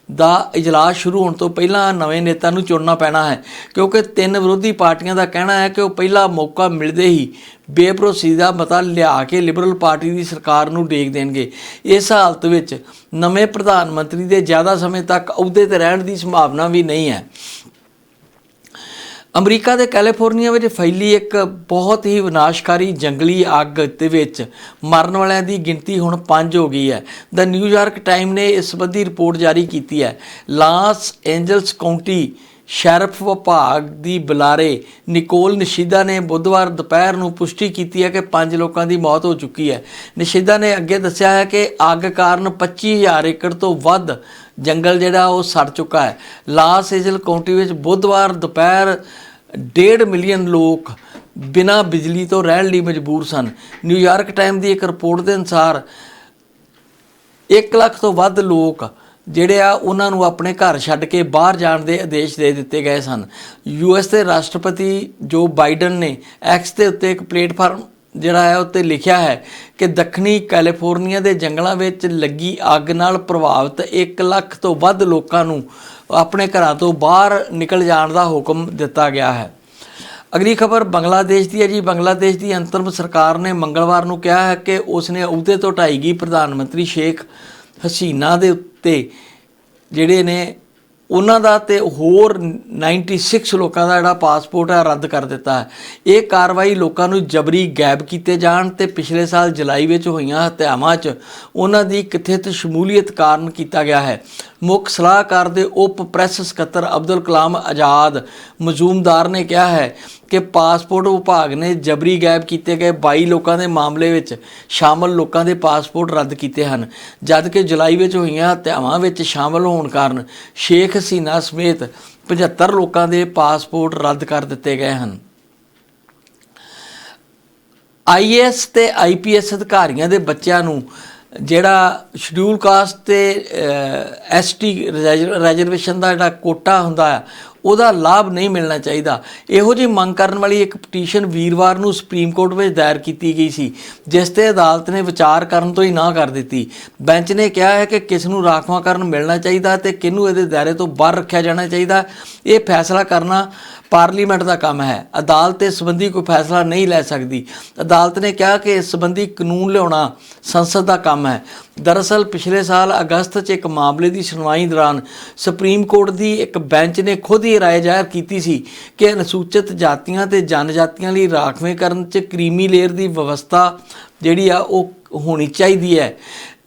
ਦਾ ਇਜਲਾਸ ਸ਼ੁਰੂ ਹੋਣ ਤੋਂ ਪਹਿਲਾਂ ਨਵੇਂ ਨੇਤਾ ਨੂੰ ਚੁਣਨਾ ਪੈਣਾ ਹੈ, ਕਿਉਂਕਿ ਤਿੰਨ ਵਿਰੋਧੀ ਪਾਰਟੀਆਂ ਦਾ ਕਹਿਣਾ ਹੈ ਕਿ ਉਹ ਪਹਿਲਾ ਮੌਕਾ ਮਿਲਦੇ ਹੀ ਬੇਭਰੋਸਗੀ ਦਾ ਮਤਾ ਲਿਆ ਕੇ ਲਿਬਰਲ ਪਾਰਟੀ ਦੀ ਸਰਕਾਰ ਨੂੰ ਡੇਗ ਦੇਣਗੇ। ਇਸ ਹਾਲਤ ਵਿੱਚ ਨਵੇਂ ਪ੍ਰਧਾਨ ਮੰਤਰੀ ਦੇ ਜ਼ਿਆਦਾ ਸਮੇਂ ਤੱਕ ਅਹੁਦੇ ਤੇ ਰਹਿਣ ਦੀ ਸੰਭਾਵਨਾ ਵੀ ਨਹੀਂ ਹੈ। ਅਮਰੀਕਾ ਦੇ ਕੈਲੀਫੋਰਨੀਆ ਵਿੱਚ ਫੈਲੀ ਇੱਕ ਬਹੁਤ ਹੀ ਵਿਨਾਸ਼ਕਾਰੀ ਜੰਗਲੀ ਅੱਗ ਦੇ ਵਿੱਚ ਮਰਨ ਵਾਲਿਆਂ ਦੀ ਗਿਣਤੀ ਹੁਣ 5 ਹੋ ਗਈ ਹੈ। ਦ ਨਿਊਯਾਰਕ ਟਾਈਮ ਨੇ ਇਸ ਸੰਬੰਧੀ ਰਿਪੋਰਟ ਜਾਰੀ ਕੀਤੀ ਹੈ। ਲਾਸ ਐਂਜਲਸ ਕਾਉਂਟੀ ਸ਼ੈਰਫ ਵਿਭਾਗ ਦੀ ਬੁਲਾਰੇ ਨਿਕੋਲ ਨਿਸ਼ੀਦਾ ਨੇ ਬੁੱਧਵਾਰ ਦੁਪਹਿਰ ਨੂੰ ਪੁਸ਼ਟੀ ਕੀਤੀ ਹੈ ਕਿ 5 ਲੋਕਾਂ ਦੀ ਮੌਤ ਹੋ ਚੁੱਕੀ ਹੈ। ਨਿਸ਼ੀਦਾ ਨੇ ਅੱਗੇ ਦੱਸਿਆ ਹੈ ਕਿ ਅੱਗ ਕਾਰਨ 25000 ਏਕੜ ਤੋਂ ਵੱਧ ਜੰਗਲ ਜਿਹੜਾ ਉਹ ਸੜ ਚੁੱਕਾ ਹੈ। ਲਾਸ ਏਜਲ ਕਾਉਂਟੀ ਵਿੱਚ ਬੁੱਧਵਾਰ ਦੁਪਹਿਰ 1.5 ਮਿਲੀਅਨ ਲੋਕ ਬਿਨਾਂ ਬਿਜਲੀ ਤੋਂ ਰਹਿਣ ਲਈ ਮਜਬੂਰ ਸਨ। ਨਿਊਯਾਰਕ ਟਾਈਮ ਦੀ ਇੱਕ ਰਿਪੋਰਟ ਦੇ ਅਨੁਸਾਰ 1 ਲੱਖ ਤੋਂ ਵੱਧ ਲੋਕ ਜਿਹੜੇ ਆ ਉਹਨਾਂ ਨੂੰ ਆਪਣੇ ਘਰ ਛੱਡ ਕੇ ਬਾਹਰ ਜਾਣ ਦੇ ਆਦੇਸ਼ ਦੇ ਦਿੱਤੇ ਗਏ ਸਨ। ਯੂਐਸ ਦੇ ਰਾਸ਼ਟਰਪਤੀ ਜੋ ਬਾਈਡਨ ਨੇ ਐਕਸ ਦੇ ਉੱਤੇ ਇੱਕ ਪਲੇਟਫਾਰਮ ਜਿਹੜਾ ਹੈ ਉੱਤੇ ਲਿਖਿਆ ਹੈ ਕਿ ਦੱਖਣੀ ਕੈਲੀਫੋਰਨੀਆ ਦੇ ਜੰਗਲਾਂ ਵਿੱਚ ਲੱਗੀ ਅੱਗ ਨਾਲ ਪ੍ਰਭਾਵਿਤ 1 ਲੱਖ ਤੋਂ ਵੱਧ ਲੋਕਾਂ ਨੂੰ ਆਪਣੇ ਘਰਾਂ ਤੋਂ ਬਾਹਰ ਨਿਕਲ ਜਾਣ ਦਾ ਹੁਕਮ ਦਿੱਤਾ ਗਿਆ ਹੈ। ਅਗਲੀ ਖਬਰ ਬੰਗਲਾਦੇਸ਼ ਦੀ ਹੈ ਜੀ। ਬੰਗਲਾਦੇਸ਼ ਦੀ ਅੰਤਰਮ ਸਰਕਾਰ ਨੇ ਮੰਗਲਵਾਰ ਨੂੰ ਕਿਹਾ ਹੈ ਕਿ ਉਸ ਨੇ ਅਹੁਦੇ ਤੋਂ ਹਟਾਈ ਗਈ ਪ੍ਰਧਾਨ ਮੰਤਰੀ ਸ਼ੇਖ ਹਸੀਨਾ ਦੇ ਉੱਤੇ ਜਿਹੜੇ ਨੇ ਉਹਨਾਂ ਦਾ ਤੇ ਹੋਰ 96 ਲੋਕਾਂ ਦਾ ਜਿਹੜਾ ਪਾਸਪੋਰਟ ਹੈ ਰੱਦ ਕਰ ਦਿੱਤਾ ਹੈ। ਇਹ ਕਾਰਵਾਈ ਲੋਕਾਂ ਨੂੰ ਜਬਰੀ ਗਾਇਬ ਕੀਤੇ ਜਾਣ ਤੇ ਪਿਛਲੇ ਸਾਲ ਜੁਲਾਈ ਵਿੱਚ ਹੋਈਆਂ ਹੱਤਿਆਵਾਂ 'ਚ ਉਹਨਾਂ ਦੀ ਕਥਿਤ ਸ਼ਮੂਲੀਅਤ ਕਾਰਨ ਕੀਤਾ ਗਿਆ ਹੈ। ਮੁੱਖ ਸਲਾਹਕਾਰ ਦੇ ਉਪ ਪ੍ਰੈਸ ਸਕੱਤਰ ਅਬਦੁਲ ਕਲਾਮ ਆਜ਼ਾਦ ਮਜ਼ੂਮਦਾਰ ਨੇ ਕਿਹਾ ਹੈ ਕਿ ਪਾਸਪੋਰਟ ਵਿਭਾਗ ਨੇ ਜਬਰੀ ਗਾਇਬ ਕੀਤੇ ਗਏ 22 ਲੋਕਾਂ ਦੇ ਮਾਮਲੇ ਵਿੱਚ ਸ਼ਾਮਲ ਲੋਕਾਂ ਦੇ ਪਾਸਪੋਰਟ ਰੱਦ ਕੀਤੇ ਹਨ। ਜਦ ਕਿ ਜੁਲਾਈ ਵਿੱਚ ਹੋਈਆਂ ਹੱਤਿਆਵਾਂ ਵਿੱਚ ਸ਼ਾਮਲ ਹੋਣ ਕਾਰਨ ਸ਼ੇਖ ਹਸੀਨਾ ਸਮੇਤ 75 ਲੋਕਾਂ ਦੇ ਪਾਸਪੋਰਟ ਰੱਦ ਕਰ ਦਿੱਤੇ ਗਏ ਹਨ। ਆਈਏਐਸ ਤੇ ਆਈਪੀਐਸ ਅਧਿਕਾਰੀਆਂ ਦੇ ਬੱਚਿਆਂ ਨੂੰ ਜਿਹੜਾ ਸ਼ਡਿਊਲ ਕਾਸਟ ਤੇ ਐਸਟੀ ਰਿਜ਼ਰਵੇਸ਼ਨ ਦਾ ਜਿਹੜਾ ਕੋਟਾ ਹੁੰਦਾ ਆ ਉਹਦਾ ਲਾਭ ਨਹੀਂ ਮਿਲਣਾ ਚਾਹੀਦਾ। ਇਹੋ ਜਿਹੀ ਮੰਗ ਕਰਨ ਵਾਲੀ ਇੱਕ ਪਟੀਸ਼ਨ ਵੀਰਵਾਰ ਨੂੰ ਸੁਪਰੀਮ ਕੋਰਟ ਵਿੱਚ ਦਾਇਰ ਕੀਤੀ ਗਈ ਸੀ, ਜਿਸ ਤੇ ਅਦਾਲਤ ਨੇ ਵਿਚਾਰ ਕਰਨ ਤੋਂ ਹੀ ਨਾ ਕਰ ਦਿੱਤੀ। ਬੈਂਚ ਨੇ ਕਿਹਾ ਹੈ ਕਿ ਕਿਸ ਨੂੰ ਰਾਖਵਾਂਕਰਨ ਮਿਲਣਾ ਚਾਹੀਦਾ ਤੇ ਕਿਹਨੂੰ ਇਹਦੇ ਦਾਇਰੇ ਤੋਂ ਬਾਹਰ ਰੱਖਿਆ ਜਾਣਾ ਚਾਹੀਦਾ, ਇਹ ਫੈਸਲਾ ਕਰਨਾ ਪਾਰਲੀਮੈਂਟ ਦਾ ਕੰਮ ਹੈ। ਅਦਾਲਤ ਇਸ ਸੰਬੰਧੀ ਕੋਈ ਫੈਸਲਾ ਨਹੀਂ ਲੈ ਸਕਦੀ। ਅਦਾਲਤ ਨੇ ਕਿਹਾ ਕਿ ਇਸ ਸੰਬੰਧੀ ਕਾਨੂੰਨ ਲਿਆਉਣਾ ਸੰਸਦ ਦਾ ਕੰਮ ਹੈ। ਦਰਅਸਲ, ਪਿਛਲੇ ਸਾਲ ਅਗਸਤ 'ਚ ਇੱਕ ਮਾਮਲੇ ਦੀ ਸੁਣਵਾਈ ਦੌਰਾਨ ਸੁਪਰੀਮ ਕੋਰਟ ਦੀ ਇੱਕ ਬੈਂਚ ਨੇ ਖੁਦ ਹੀ ਰਾਏ ਜ਼ਾਹਿਰ ਕੀਤੀ ਸੀ ਕਿ ਅਨੁਸੂਚਿਤ ਜਾਤੀਆਂ ਤੇ ਜਨਜਾਤੀਆਂ ਲਈ ਰਾਖਵੇਂਕਰਨ 'ਚ ਕ੍ਰੀਮੀ ਲੇਅਰ ਦੀ ਵਿਵਸਥਾ ਜਿਹੜੀ ਆ, ਉਹ ਹੋਣੀ ਚਾਹੀਦੀ ਹੈ।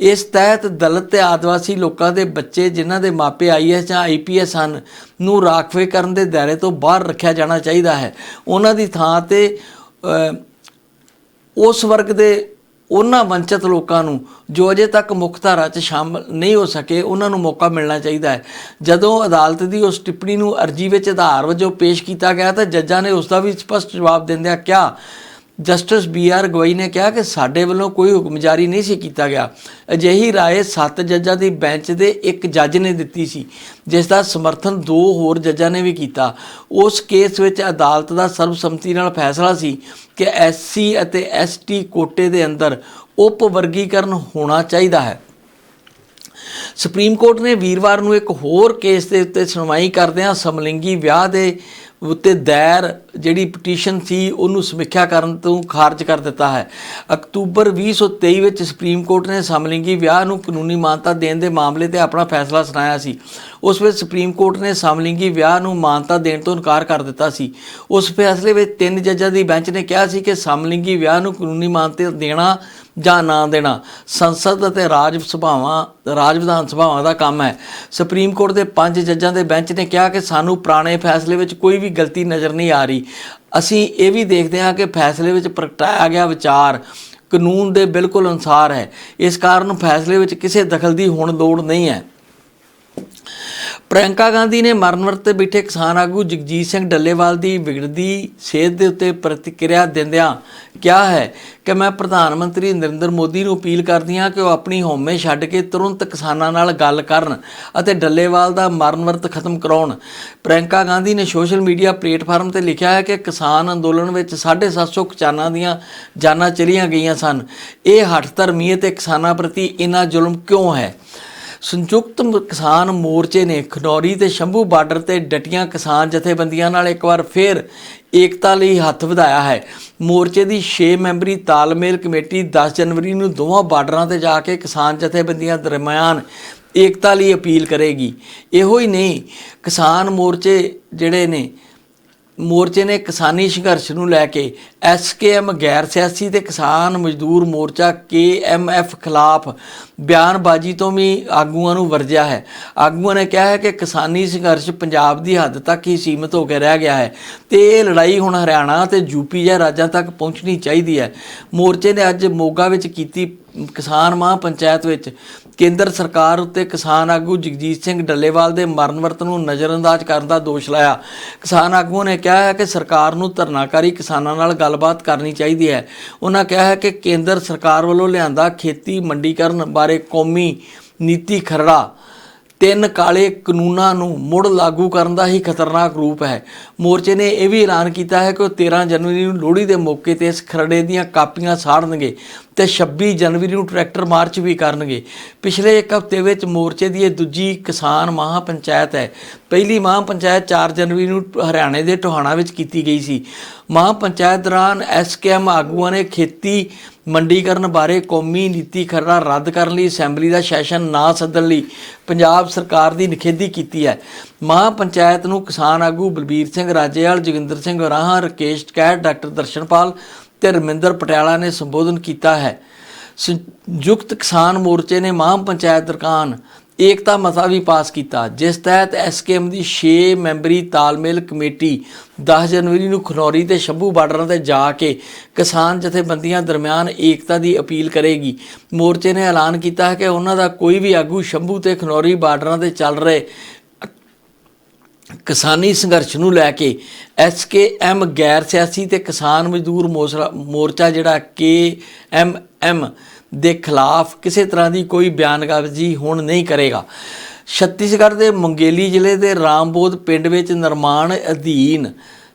ਇਸ ਤਹਿਤ ਦਲਿਤ ਤੇ ਆਦਿਵਾਸੀ ਲੋਕਾਂ ਦੇ ਬੱਚੇ ਜਿਨ੍ਹਾਂ ਦੇ ਮਾਪੇ ਆਈਐਸ ਜਾਂ ਆਈਪੀਐਸ ਹਨ, ਨੂੰ ਰਾਖਵੇ ਕਰਨ ਦੇ ਦਾਇਰੇ ਤੋਂ ਬਾਹਰ ਰੱਖਿਆ ਜਾਣਾ ਚਾਹੀਦਾ ਹੈ। ਉਹਨਾਂ ਦੀ ਥਾਂ ਤੇ ਉਸ ਵਰਗ ਦੇ ਉਹਨਾਂ ਵੰਚਿਤ ਲੋਕਾਂ ਨੂੰ, ਜੋ ਅਜੇ ਤੱਕ ਮੁੱਖ ਧਾਰਾ 'ਚ ਸ਼ਾਮਲ ਨਹੀਂ ਹੋ ਸਕੇ, ਉਹਨਾਂ ਨੂੰ ਮੌਕਾ ਮਿਲਣਾ ਚਾਹੀਦਾ ਹੈ। ਜਦੋਂ ਅਦਾਲਤ ਦੀ ਉਸ ਟਿੱਪਣੀ ਨੂੰ ਅਰਜੀ ਵਿੱਚ ਆਧਾਰ ਵਜੋਂ ਪੇਸ਼ ਕੀਤਾ ਗਿਆ ਤਾਂ ਜੱਜਾਂ ਨੇ ਉਸ ਦਾ ਵੀ ਸਪਸ਼ਟ ਜਵਾਬ ਦਿੰਦਿਆਂ ਕਿਹਾ ਜਸਟਿਸ ਬੀ ਆਰ ਗਵਈ ਨੇ ਕਿਹਾ ਕਿ ਸਾਡੇ ਵੱਲੋਂ ਕੋਈ ਹੁਕਮ ਜਾਰੀ ਨਹੀਂ ਸੀ ਕੀਤਾ ਗਿਆ। ਅਜਿਹੀ ਰਾਏ ਸੱਤ ਜੱਜਾਂ ਦੀ ਬੈਂਚ ਦੇ ਇੱਕ ਜੱਜ ਨੇ ਦਿੱਤੀ ਸੀ, ਜਿਸ ਦਾ ਸਮਰਥਨ ਦੋ ਹੋਰ ਜੱਜਾਂ ਨੇ ਵੀ ਕੀਤਾ। ਉਸ ਕੇਸ ਵਿੱਚ ਅਦਾਲਤ ਦਾ ਸਰਬਸੰਮਤੀ ਨਾਲ ਫੈਸਲਾ ਸੀ ਕਿ ਐਸਸੀ ਅਤੇ ਐਸਟੀ ਕੋਟੇ ਦੇ ਅੰਦਰ ਉਪ ਵਰਗੀਕਰਨ ਹੋਣਾ ਚਾਹੀਦਾ ਹੈ। ਸੁਪਰੀਮ ਕੋਰਟ ਨੇ ਵੀਰਵਾਰ ਨੂੰ ਇੱਕ ਹੋਰ ਕੇਸ ਦੇ ਉੱਤੇ ਸੁਣਵਾਈ ਕਰਦਿਆਂ ਸਮਲਿੰਗੀ ਵਿਆਹ ਦੇ ਉੱਤੇ ਦਾਇਰ ਜਿਹੜੀ ਪਟੀਸ਼ਨ ਸੀ, ਉਹਨੂੰ ਸਮੀਖਿਆ ਕਰਨ ਤੋਂ ਖਾਰਜ ਕਰ ਦਿੱਤਾ ਹੈ। ਅਕਤੂਬਰ 2023 ਵਿੱਚ ਸੁਪਰੀਮ ਕੋਰਟ ਨੇ ਸਮਲਿੰਗੀ ਵਿਆਹ ਨੂੰ ਕਾਨੂੰਨੀ ਮਾਨਤਾ ਦੇਣ ਦੇ ਮਾਮਲੇ ਤੇ ਆਪਣਾ ਫੈਸਲਾ ਸੁਣਾਇਆ ਸੀ। ਉਸ ਵਿੱਚ ਸੁਪਰੀਮ ਕੋਰਟ ਨੇ ਸਮਲਿੰਗੀ ਵਿਆਹ ਨੂੰ ਮਾਨਤਾ ਦੇਣ ਤੋਂ ਇਨਕਾਰ ਕਰ ਦਿੱਤਾ ਸੀ। ਉਸ ਫੈਸਲੇ ਵਿੱਚ ਤਿੰਨ ਜੱਜਾਂ ਦੀ ਬੈਂਚ ਨੇ ਕਿਹਾ ਸੀ ਕਿ ਸਮਲਿੰਗੀ ਵਿਆਹ ਨੂੰ ਕਾਨੂੰਨੀ ਮਾਨਤਾ ਦੇਣਾ ਜਾਂ ਨਾ ਦੇਣਾ। ਸੰਸਦ ਅਤੇ ਰਾਜ ਸਭਾਵਾਂ, ਰਾਜ ਵਿਧਾਨ ਸਭਾਵਾਂ ਦਾ ਕੰਮ ਹੈ। ਸੁਪਰੀਮ ਕੋਰਟ ਦੇ ਪੰਜ ਜੱਜਾਂ ਦੇ ਬੈਂਚ ਨੇ ਕਿਹਾ ਕਿ ਸਾਨੂੰ ਪੁਰਾਣੇ ਫੈਸਲੇ ਵਿੱਚ ਕੋਈ ਵੀ ਗਲਤੀ ਨਜ਼ਰ ਨਹੀਂ ਆ ਰਹੀ। ਅਸੀਂ ਇਹ ਵੀ ਦੇਖਦੇ ਹਾਂ ਕਿ ਫੈਸਲੇ ਵਿੱਚ ਪ੍ਰਗਟਾਇਆ ਗਿਆ ਵਿਚਾਰ ਕਾਨੂੰਨ ਦੇ ਬਿਲਕੁਲ ਅਨੁਸਾਰ ਹੈ। ਇਸ ਕਾਰਨ ਫੈਸਲੇ ਵਿੱਚ ਕਿਸੇ ਦਖਲ ਦੀ ਹੁਣ ਲੋੜ ਨਹੀਂ ਹੈ। ਪ੍ਰਿਯੰਕਾ ਗਾਂਧੀ ਨੇ ਮਰਨ ਵਰਤ ਤੇ ਬੈਠੇ ਕਿਸਾਨ ਆਗੂ ਜਗਜੀਤ ਸਿੰਘ ਡੱਲੇਵਾਲ ਦੀ ਵਿਗੜਦੀ ਸਿਹਤ ਦੇ ਉੱਤੇ ਪ੍ਰਤੀਕਿਰਿਆ ਦਿੰਦਿਆਂ ਕਿਹਾ ਹੈ ਕਿ ਮੈਂ ਪ੍ਰਧਾਨ ਮੰਤਰੀ ਨਰਿੰਦਰ ਮੋਦੀ ਨੂੰ ਅਪੀਲ ਕਰਦੀ ਹਾਂ ਕਿ ਉਹ ਆਪਣੀ ਹਉਮੈ ਛੱਡ ਕੇ ਤੁਰੰਤ ਕਿਸਾਨਾਂ ਨਾਲ ਗੱਲ ਕਰਨ ਅਤੇ ਡੱਲੇਵਾਲ ਦਾ ਮਰਨ ਵਰਤ ਖਤਮ ਕਰਾਉਣ। ਪ੍ਰਿਯੰਕਾ ਗਾਂਧੀ ਨੇ ਸੋਸ਼ਲ ਮੀਡੀਆ ਪਲੇਟਫਾਰਮ ਤੇ ਲਿਖਿਆ ਹੈ ਕਿ ਕਿਸਾਨ ਅੰਦੋਲਨ ਵਿੱਚ 750 ਕਿਸਾਨਾਂ ਦੀਆਂ ਜਾਨਾਂ ਚਲੀਆਂ ਗਈਆਂ ਸਨ। ਇਹ ਹੱਠ ਧਰਮੀ ਤੇ ਕਿਸਾਨਾਂ ਪ੍ਰਤੀ ਇੰਨਾ ਜ਼ੁਲਮ ਕਿਉਂ ਹੈ? ਸੰਯੁਕਤ ਕਿਸਾਨ ਮੋਰਚੇ ਨੇ ਖਨੌਰੀ ਤੇ ਸ਼ੰਭੂ ਬਾਰਡਰ ਤੇ ਡਟੀਆਂ ਕਿਸਾਨ ਜਥੇਬੰਦੀਆਂ ਨਾਲ ਇੱਕ ਵਾਰ ਫੇਰ ਏਕਤਾ ਲਈ ਹੱਥ ਵਧਾਇਆ ਹੈ। ਮੋਰਚੇ ਦੀ 6 ਮੈਂਬਰੀ ਤਾਲਮੇਲ ਕਮੇਟੀ 10 ਜਨਵਰੀ ਨੂੰ ਦੋਵਾਂ ਬਾਰਡਰਾਂ ਤੇ ਜਾ ਕੇ ਕਿਸਾਨ ਜਥੇਬੰਦੀਆਂ ਦਰਮਿਆਨ ਏਕਤਾ ਲਈ ਅਪੀਲ ਕਰੇਗੀ। ਇਹੋ ਹੀ ਨਹੀਂ, ਕਿਸਾਨ ਮੋਰਚੇ ਜਿਹੜੇ ਨੇ ਮੋਰਚੇ ਨੇ ਕਿਸਾਨੀ ਸੰਘਰਸ਼ ਨੂੰ ਲੈ ਕੇ ਐਸਕੇਐਮ ਗੈਰ ਸਿਆਸੀ ਤੇ ਕਿਸਾਨ ਮਜ਼ਦੂਰ ਮੋਰਚਾ ਕੇਐਮਐਫ ਖਿਲਾਫ ਬਿਆਨਬਾਜ਼ੀ ਤੋਂ ਵੀ ਆਗੂਆਂ ਨੂੰ ਵਰਜਿਆ ਹੈ। ਆਗੂਆਂ ਨੇ ਕਿਹਾ ਹੈ ਕਿ ਕਿਸਾਨੀ ਸੰਘਰਸ਼ ਪੰਜਾਬ ਦੀ ਹੱਦ ਤੱਕ ਹੀ ਸੀਮਿਤ ਹੋ ਕੇ ਰਹਿ ਗਿਆ ਹੈ ਤੇ ਇਹ ਲੜਾਈ ਹੁਣ ਹਰਿਆਣਾ ਤੇ ਯੂਪੀ ਜਾਂ ਰਾਜਾਂ ਤੱਕ ਪਹੁੰਚਣੀ ਚਾਹੀਦੀ ਹੈ। ਮੋਰਚੇ ਨੇ ਅੱਜ ਮੋਗਾ ਵਿੱਚ ਕੀਤੀ ਕਿਸਾਨ ਮਹਾਂ ਪੰਚਾਇਤ ਵਿੱਚ ਕੇਂਦਰ ਸਰਕਾਰ ਉੱਤੇ ਕਿਸਾਨ ਆਗੂ ਜਗਜੀਤ ਸਿੰਘ ਡੱਲੇਵਾਲ ਦੇ ਮਰਨ ਵਰਤ ਨੂੰ ਨਜ਼ਰਅੰਦਾਜ਼ ਕਰਨ ਦਾ ਦੋਸ਼ ਲਾਇਆ। ਕਿਸਾਨ ਆਗੂਆਂ ਨੇ ਕਿਹਾ ਹੈ ਕਿ ਸਰਕਾਰ ਨੂੰ ਧਰਨਾਕਾਰੀ ਕਿਸਾਨਾਂ ਨਾਲ ਗੱਲਬਾਤ ਕਰਨੀ ਚਾਹੀਦੀ ਹੈ। ਉਹਨਾਂ ਕਿਹਾ ਹੈ ਕਿ ਕੇਂਦਰ ਸਰਕਾਰ ਵੱਲੋਂ ਲਿਆਂਦਾ ਖੇਤੀ ਮੰਡੀਕਰਨ ਬਾਰੇ ਕੌਮੀ ਨੀਤੀ ਖਰੜਾ ਤਿੰਨ ਕਾਲੇ ਕਾਨੂੰਨਾਂ ਨੂੰ ਮੁੜ ਲਾਗੂ ਕਰਨ ਦਾ ਹੀ ਖਤਰਨਾਕ ਰੂਪ ਹੈ। ਮੋਰਚੇ ਨੇ ਇਹ ਵੀ ਐਲਾਨ ਕੀਤਾ ਹੈ ਕਿ ਉਹ 13 ਜਨਵਰੀ ਨੂੰ ਲੋਹੜੀ ਦੇ ਮੌਕੇ ਤੇ ਇਸ ਖਰੜੇ ਦੀਆਂ ਕਾਪੀਆਂ ਸਾੜਨਗੇ। ਤੇ 26 ਜਨਵਰੀ ਨੂੰ ਟਰੈਕਟਰ ਮਾਰਚ ਵੀ ਕਰਨਗੇ। ਪਿਛਲੇ ਇੱਕ ਹਫ਼ਤੇ ਵਿੱਚ ਮੋਰਚੇ ਦੀ ਇਹ ਦੂਜੀ ਕਿਸਾਨ ਮਹਾ ਪੰਚਾਇਤ ਹੈ। ਪਹਿਲੀ ਮਹਾ ਪੰਚਾਇਤ 4 ਜਨਵਰੀ ਨੂੰ ਹਰਿਆਣੇ ਦੇ ਟੋਹਾਣਾ ਵਿੱਚ ਕੀਤੀ ਗਈ ਸੀ। ਮਹਾ ਪੰਚਾਇਤ ਦੌਰਾਨ ਐਸਕੇਐਮ ਆਗੂਆਂ ਨੇ ਖੇਤੀ ਮੰਡੀਕਰਨ ਬਾਰੇ ਕੌਮੀ ਨੀਤੀ ਖਰੜਾ ਰੱਦ ਕਰਨ ਲਈ, ਅਸੈਂਬਲੀ ਦਾ ਸੈਸ਼ਨ ਨਾ ਸੱਦਣ ਲਈ ਪੰਜਾਬ ਸਰਕਾਰ ਦੀ ਨਿਖੇਧੀ ਕੀਤੀ ਹੈ। ਮਹਾ ਪੰਚਾਇਤ ਨੂੰ ਕਿਸਾਨ ਆਗੂ ਬਲਬੀਰ ਸਿੰਘ ਰਾਜੇਵਾਲ, ਜੋਗਿੰਦਰ ਸਿੰਘ ਰਾਹਾਂ, ਰਕੇਸ਼ ਕੈਟ, ਡਾਕਟਰ ਦਰਸ਼ਨਪਾਲ ਤੇ ਰਮਿੰਦਰ ਪਟਿਆਲਾ ਨੇ ਸੰਬੋਧਨ ਕੀਤਾ ਹੈ। ਸੰਯੁਕਤ ਕਿਸਾਨ ਮੋਰਚੇ ਨੇ ਮਹਾ ਪੰਚਾਇਤ ਦਰਕਾਨ ਏਕਤਾ ਮਤਾ ਵੀ ਪਾਸ ਕੀਤਾ, ਜਿਸ ਤਹਿਤ ਐਸਕੇਐਮ ਦੀ 6 ਮੈਂਬਰੀ ਤਾਲਮੇਲ ਕਮੇਟੀ 10 ਜਨਵਰੀ ਨੂੰ ਖਨੌਰੀ ਤੇ ਸ਼ੰਭੂ ਬਾਰਡਰਾਂ ਤੇ ਜਾ ਕੇ ਕਿਸਾਨ ਜਥੇਬੰਦੀਆਂ ਦਰਮਿਆਨ ਏਕਤਾ ਦੀ ਅਪੀਲ ਕਰੇਗੀ। ਮੋਰਚੇ ਨੇ ਐਲਾਨ ਕੀਤਾ ਹੈ ਕਿ ਉਹਨਾਂ ਦਾ ਕੋਈ ਵੀ ਆਗੂ ਸ਼ੰਭੂ ਤੇ ਖਨੌਰੀ ਬਾਰਡਰਾਂ ਤੇ ਚੱਲ ਰਹੇ ਕਿਸਾਨੀ ਸੰਘਰਸ਼ ਨੂੰ ਲੈ ਕੇ ਐਸਕੇਐਮ ਗੈਰ ਸਿਆਸੀ ਤੇ ਕਿਸਾਨ ਮਜ਼ਦੂਰ ਮੋਸਰਾ- ਮੋਰਚਾ ਜਿਹੜਾ ਕੇਐਮਐਮ ਦੇ ਖਿਲਾਫ ਕਿਸੇ ਤਰ੍ਹਾਂ ਦੀ ਕੋਈ ਬਿਆਨਬਾਜ਼ੀ ਹੁਣ ਨਹੀਂ ਕਰੇਗਾ। ਛੱਤੀਸਗੜ੍ਹ ਦੇ ਮੰਗੇਲੀ ਜ਼ਿਲ੍ਹੇ ਦੇ ਰਾਮਬੋਧ ਪਿੰਡ ਵਿੱਚ ਨਿਰਮਾਣ ਅਧੀਨ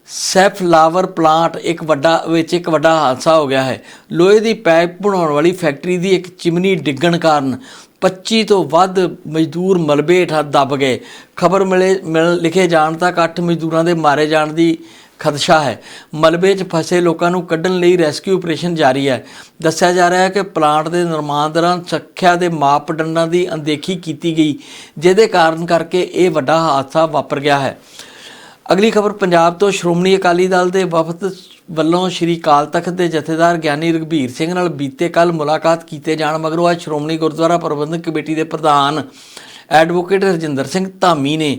ਸੈਫਲਾਵਰ ਪਲਾਂਟ ਇੱਕ ਵੱਡਾ, ਵਿੱਚ ਇੱਕ ਵੱਡਾ ਹਾਦਸਾ ਹੋ ਗਿਆ ਹੈ। ਲੋਹੇ ਦੀ ਪਾਈਪ ਬਣਾਉਣ ਵਾਲੀ ਫੈਕਟਰੀ ਦੀ ਇੱਕ ਚਿਮਨੀ ਡਿੱਗਣ ਕਾਰਨ 25 ਤੋਂ ਵੱਧ ਮਜ਼ਦੂਰ ਮਲਬੇ ਹੇਠਾਂ ਦੱਬ ਗਏ। ਖਬਰ ਮਿਲੇ, ਮਿਲ, ਲਿਖੇ ਜਾਣ ਤੱਕ 8 ਮਜ਼ਦੂਰਾਂ ਦੇ ਮਾਰੇ ਜਾਣ ਦੀ ਖਦਸ਼ਾ ਹੈ। ਮਲਬੇ 'ਚ ਫਸੇ ਲੋਕਾਂ ਨੂੰ ਕੱਢਣ ਲਈ ਰੈਸਕਿਊ ਆਪਰੇਸ਼ਨ ਜਾਰੀ ਹੈ। ਦੱਸਿਆ ਜਾ ਰਿਹਾ ਹੈ ਕਿ ਪਲਾਂਟ ਦੇ ਨਿਰਮਾਣ ਦੌਰਾਨ ਸੁਰੱਖਿਆ ਦੇ ਮਾਪਦੰਡਾਂ ਦੀ ਅਣਦੇਖੀ ਕੀਤੀ ਗਈ, ਜਿਹਦੇ ਕਾਰਨ ਕਰਕੇ ਇਹ ਵੱਡਾ ਹਾਦਸਾ ਵਾਪਰ ਗਿਆ ਹੈ। ਅਗਲੀ ਖਬਰ, ਪੰਜਾਬ ਤੋਂ ਸ਼੍ਰੋਮਣੀ ਅਕਾਲੀ ਦਲ ਦੇ ਵਫਦ ਵੱਲੋਂ ਸ਼੍ਰੀ ਅਕਾਲ ਤਖਤ ਦੇ ਜਥੇਦਾਰ ਗਿਆਨੀ ਰਘਬੀਰ ਸਿੰਘ ਨਾਲ ਬੀਤੇ ਕੱਲ ਮੁਲਾਕਾਤ ਕੀਤੇ ਜਾਣ ਮਗਰੋਂ ਅੱਜ ਸ਼੍ਰੋਮਣੀ ਗੁਰਦੁਆਰਾ ਪ੍ਰਬੰਧਕ ਕਮੇਟੀ ਦੇ ਪ੍ਰਧਾਨ ਐਡਵੋਕੇਟ ਰਜਿੰਦਰ ਸਿੰਘ ਧਾਮੀ ਨੇ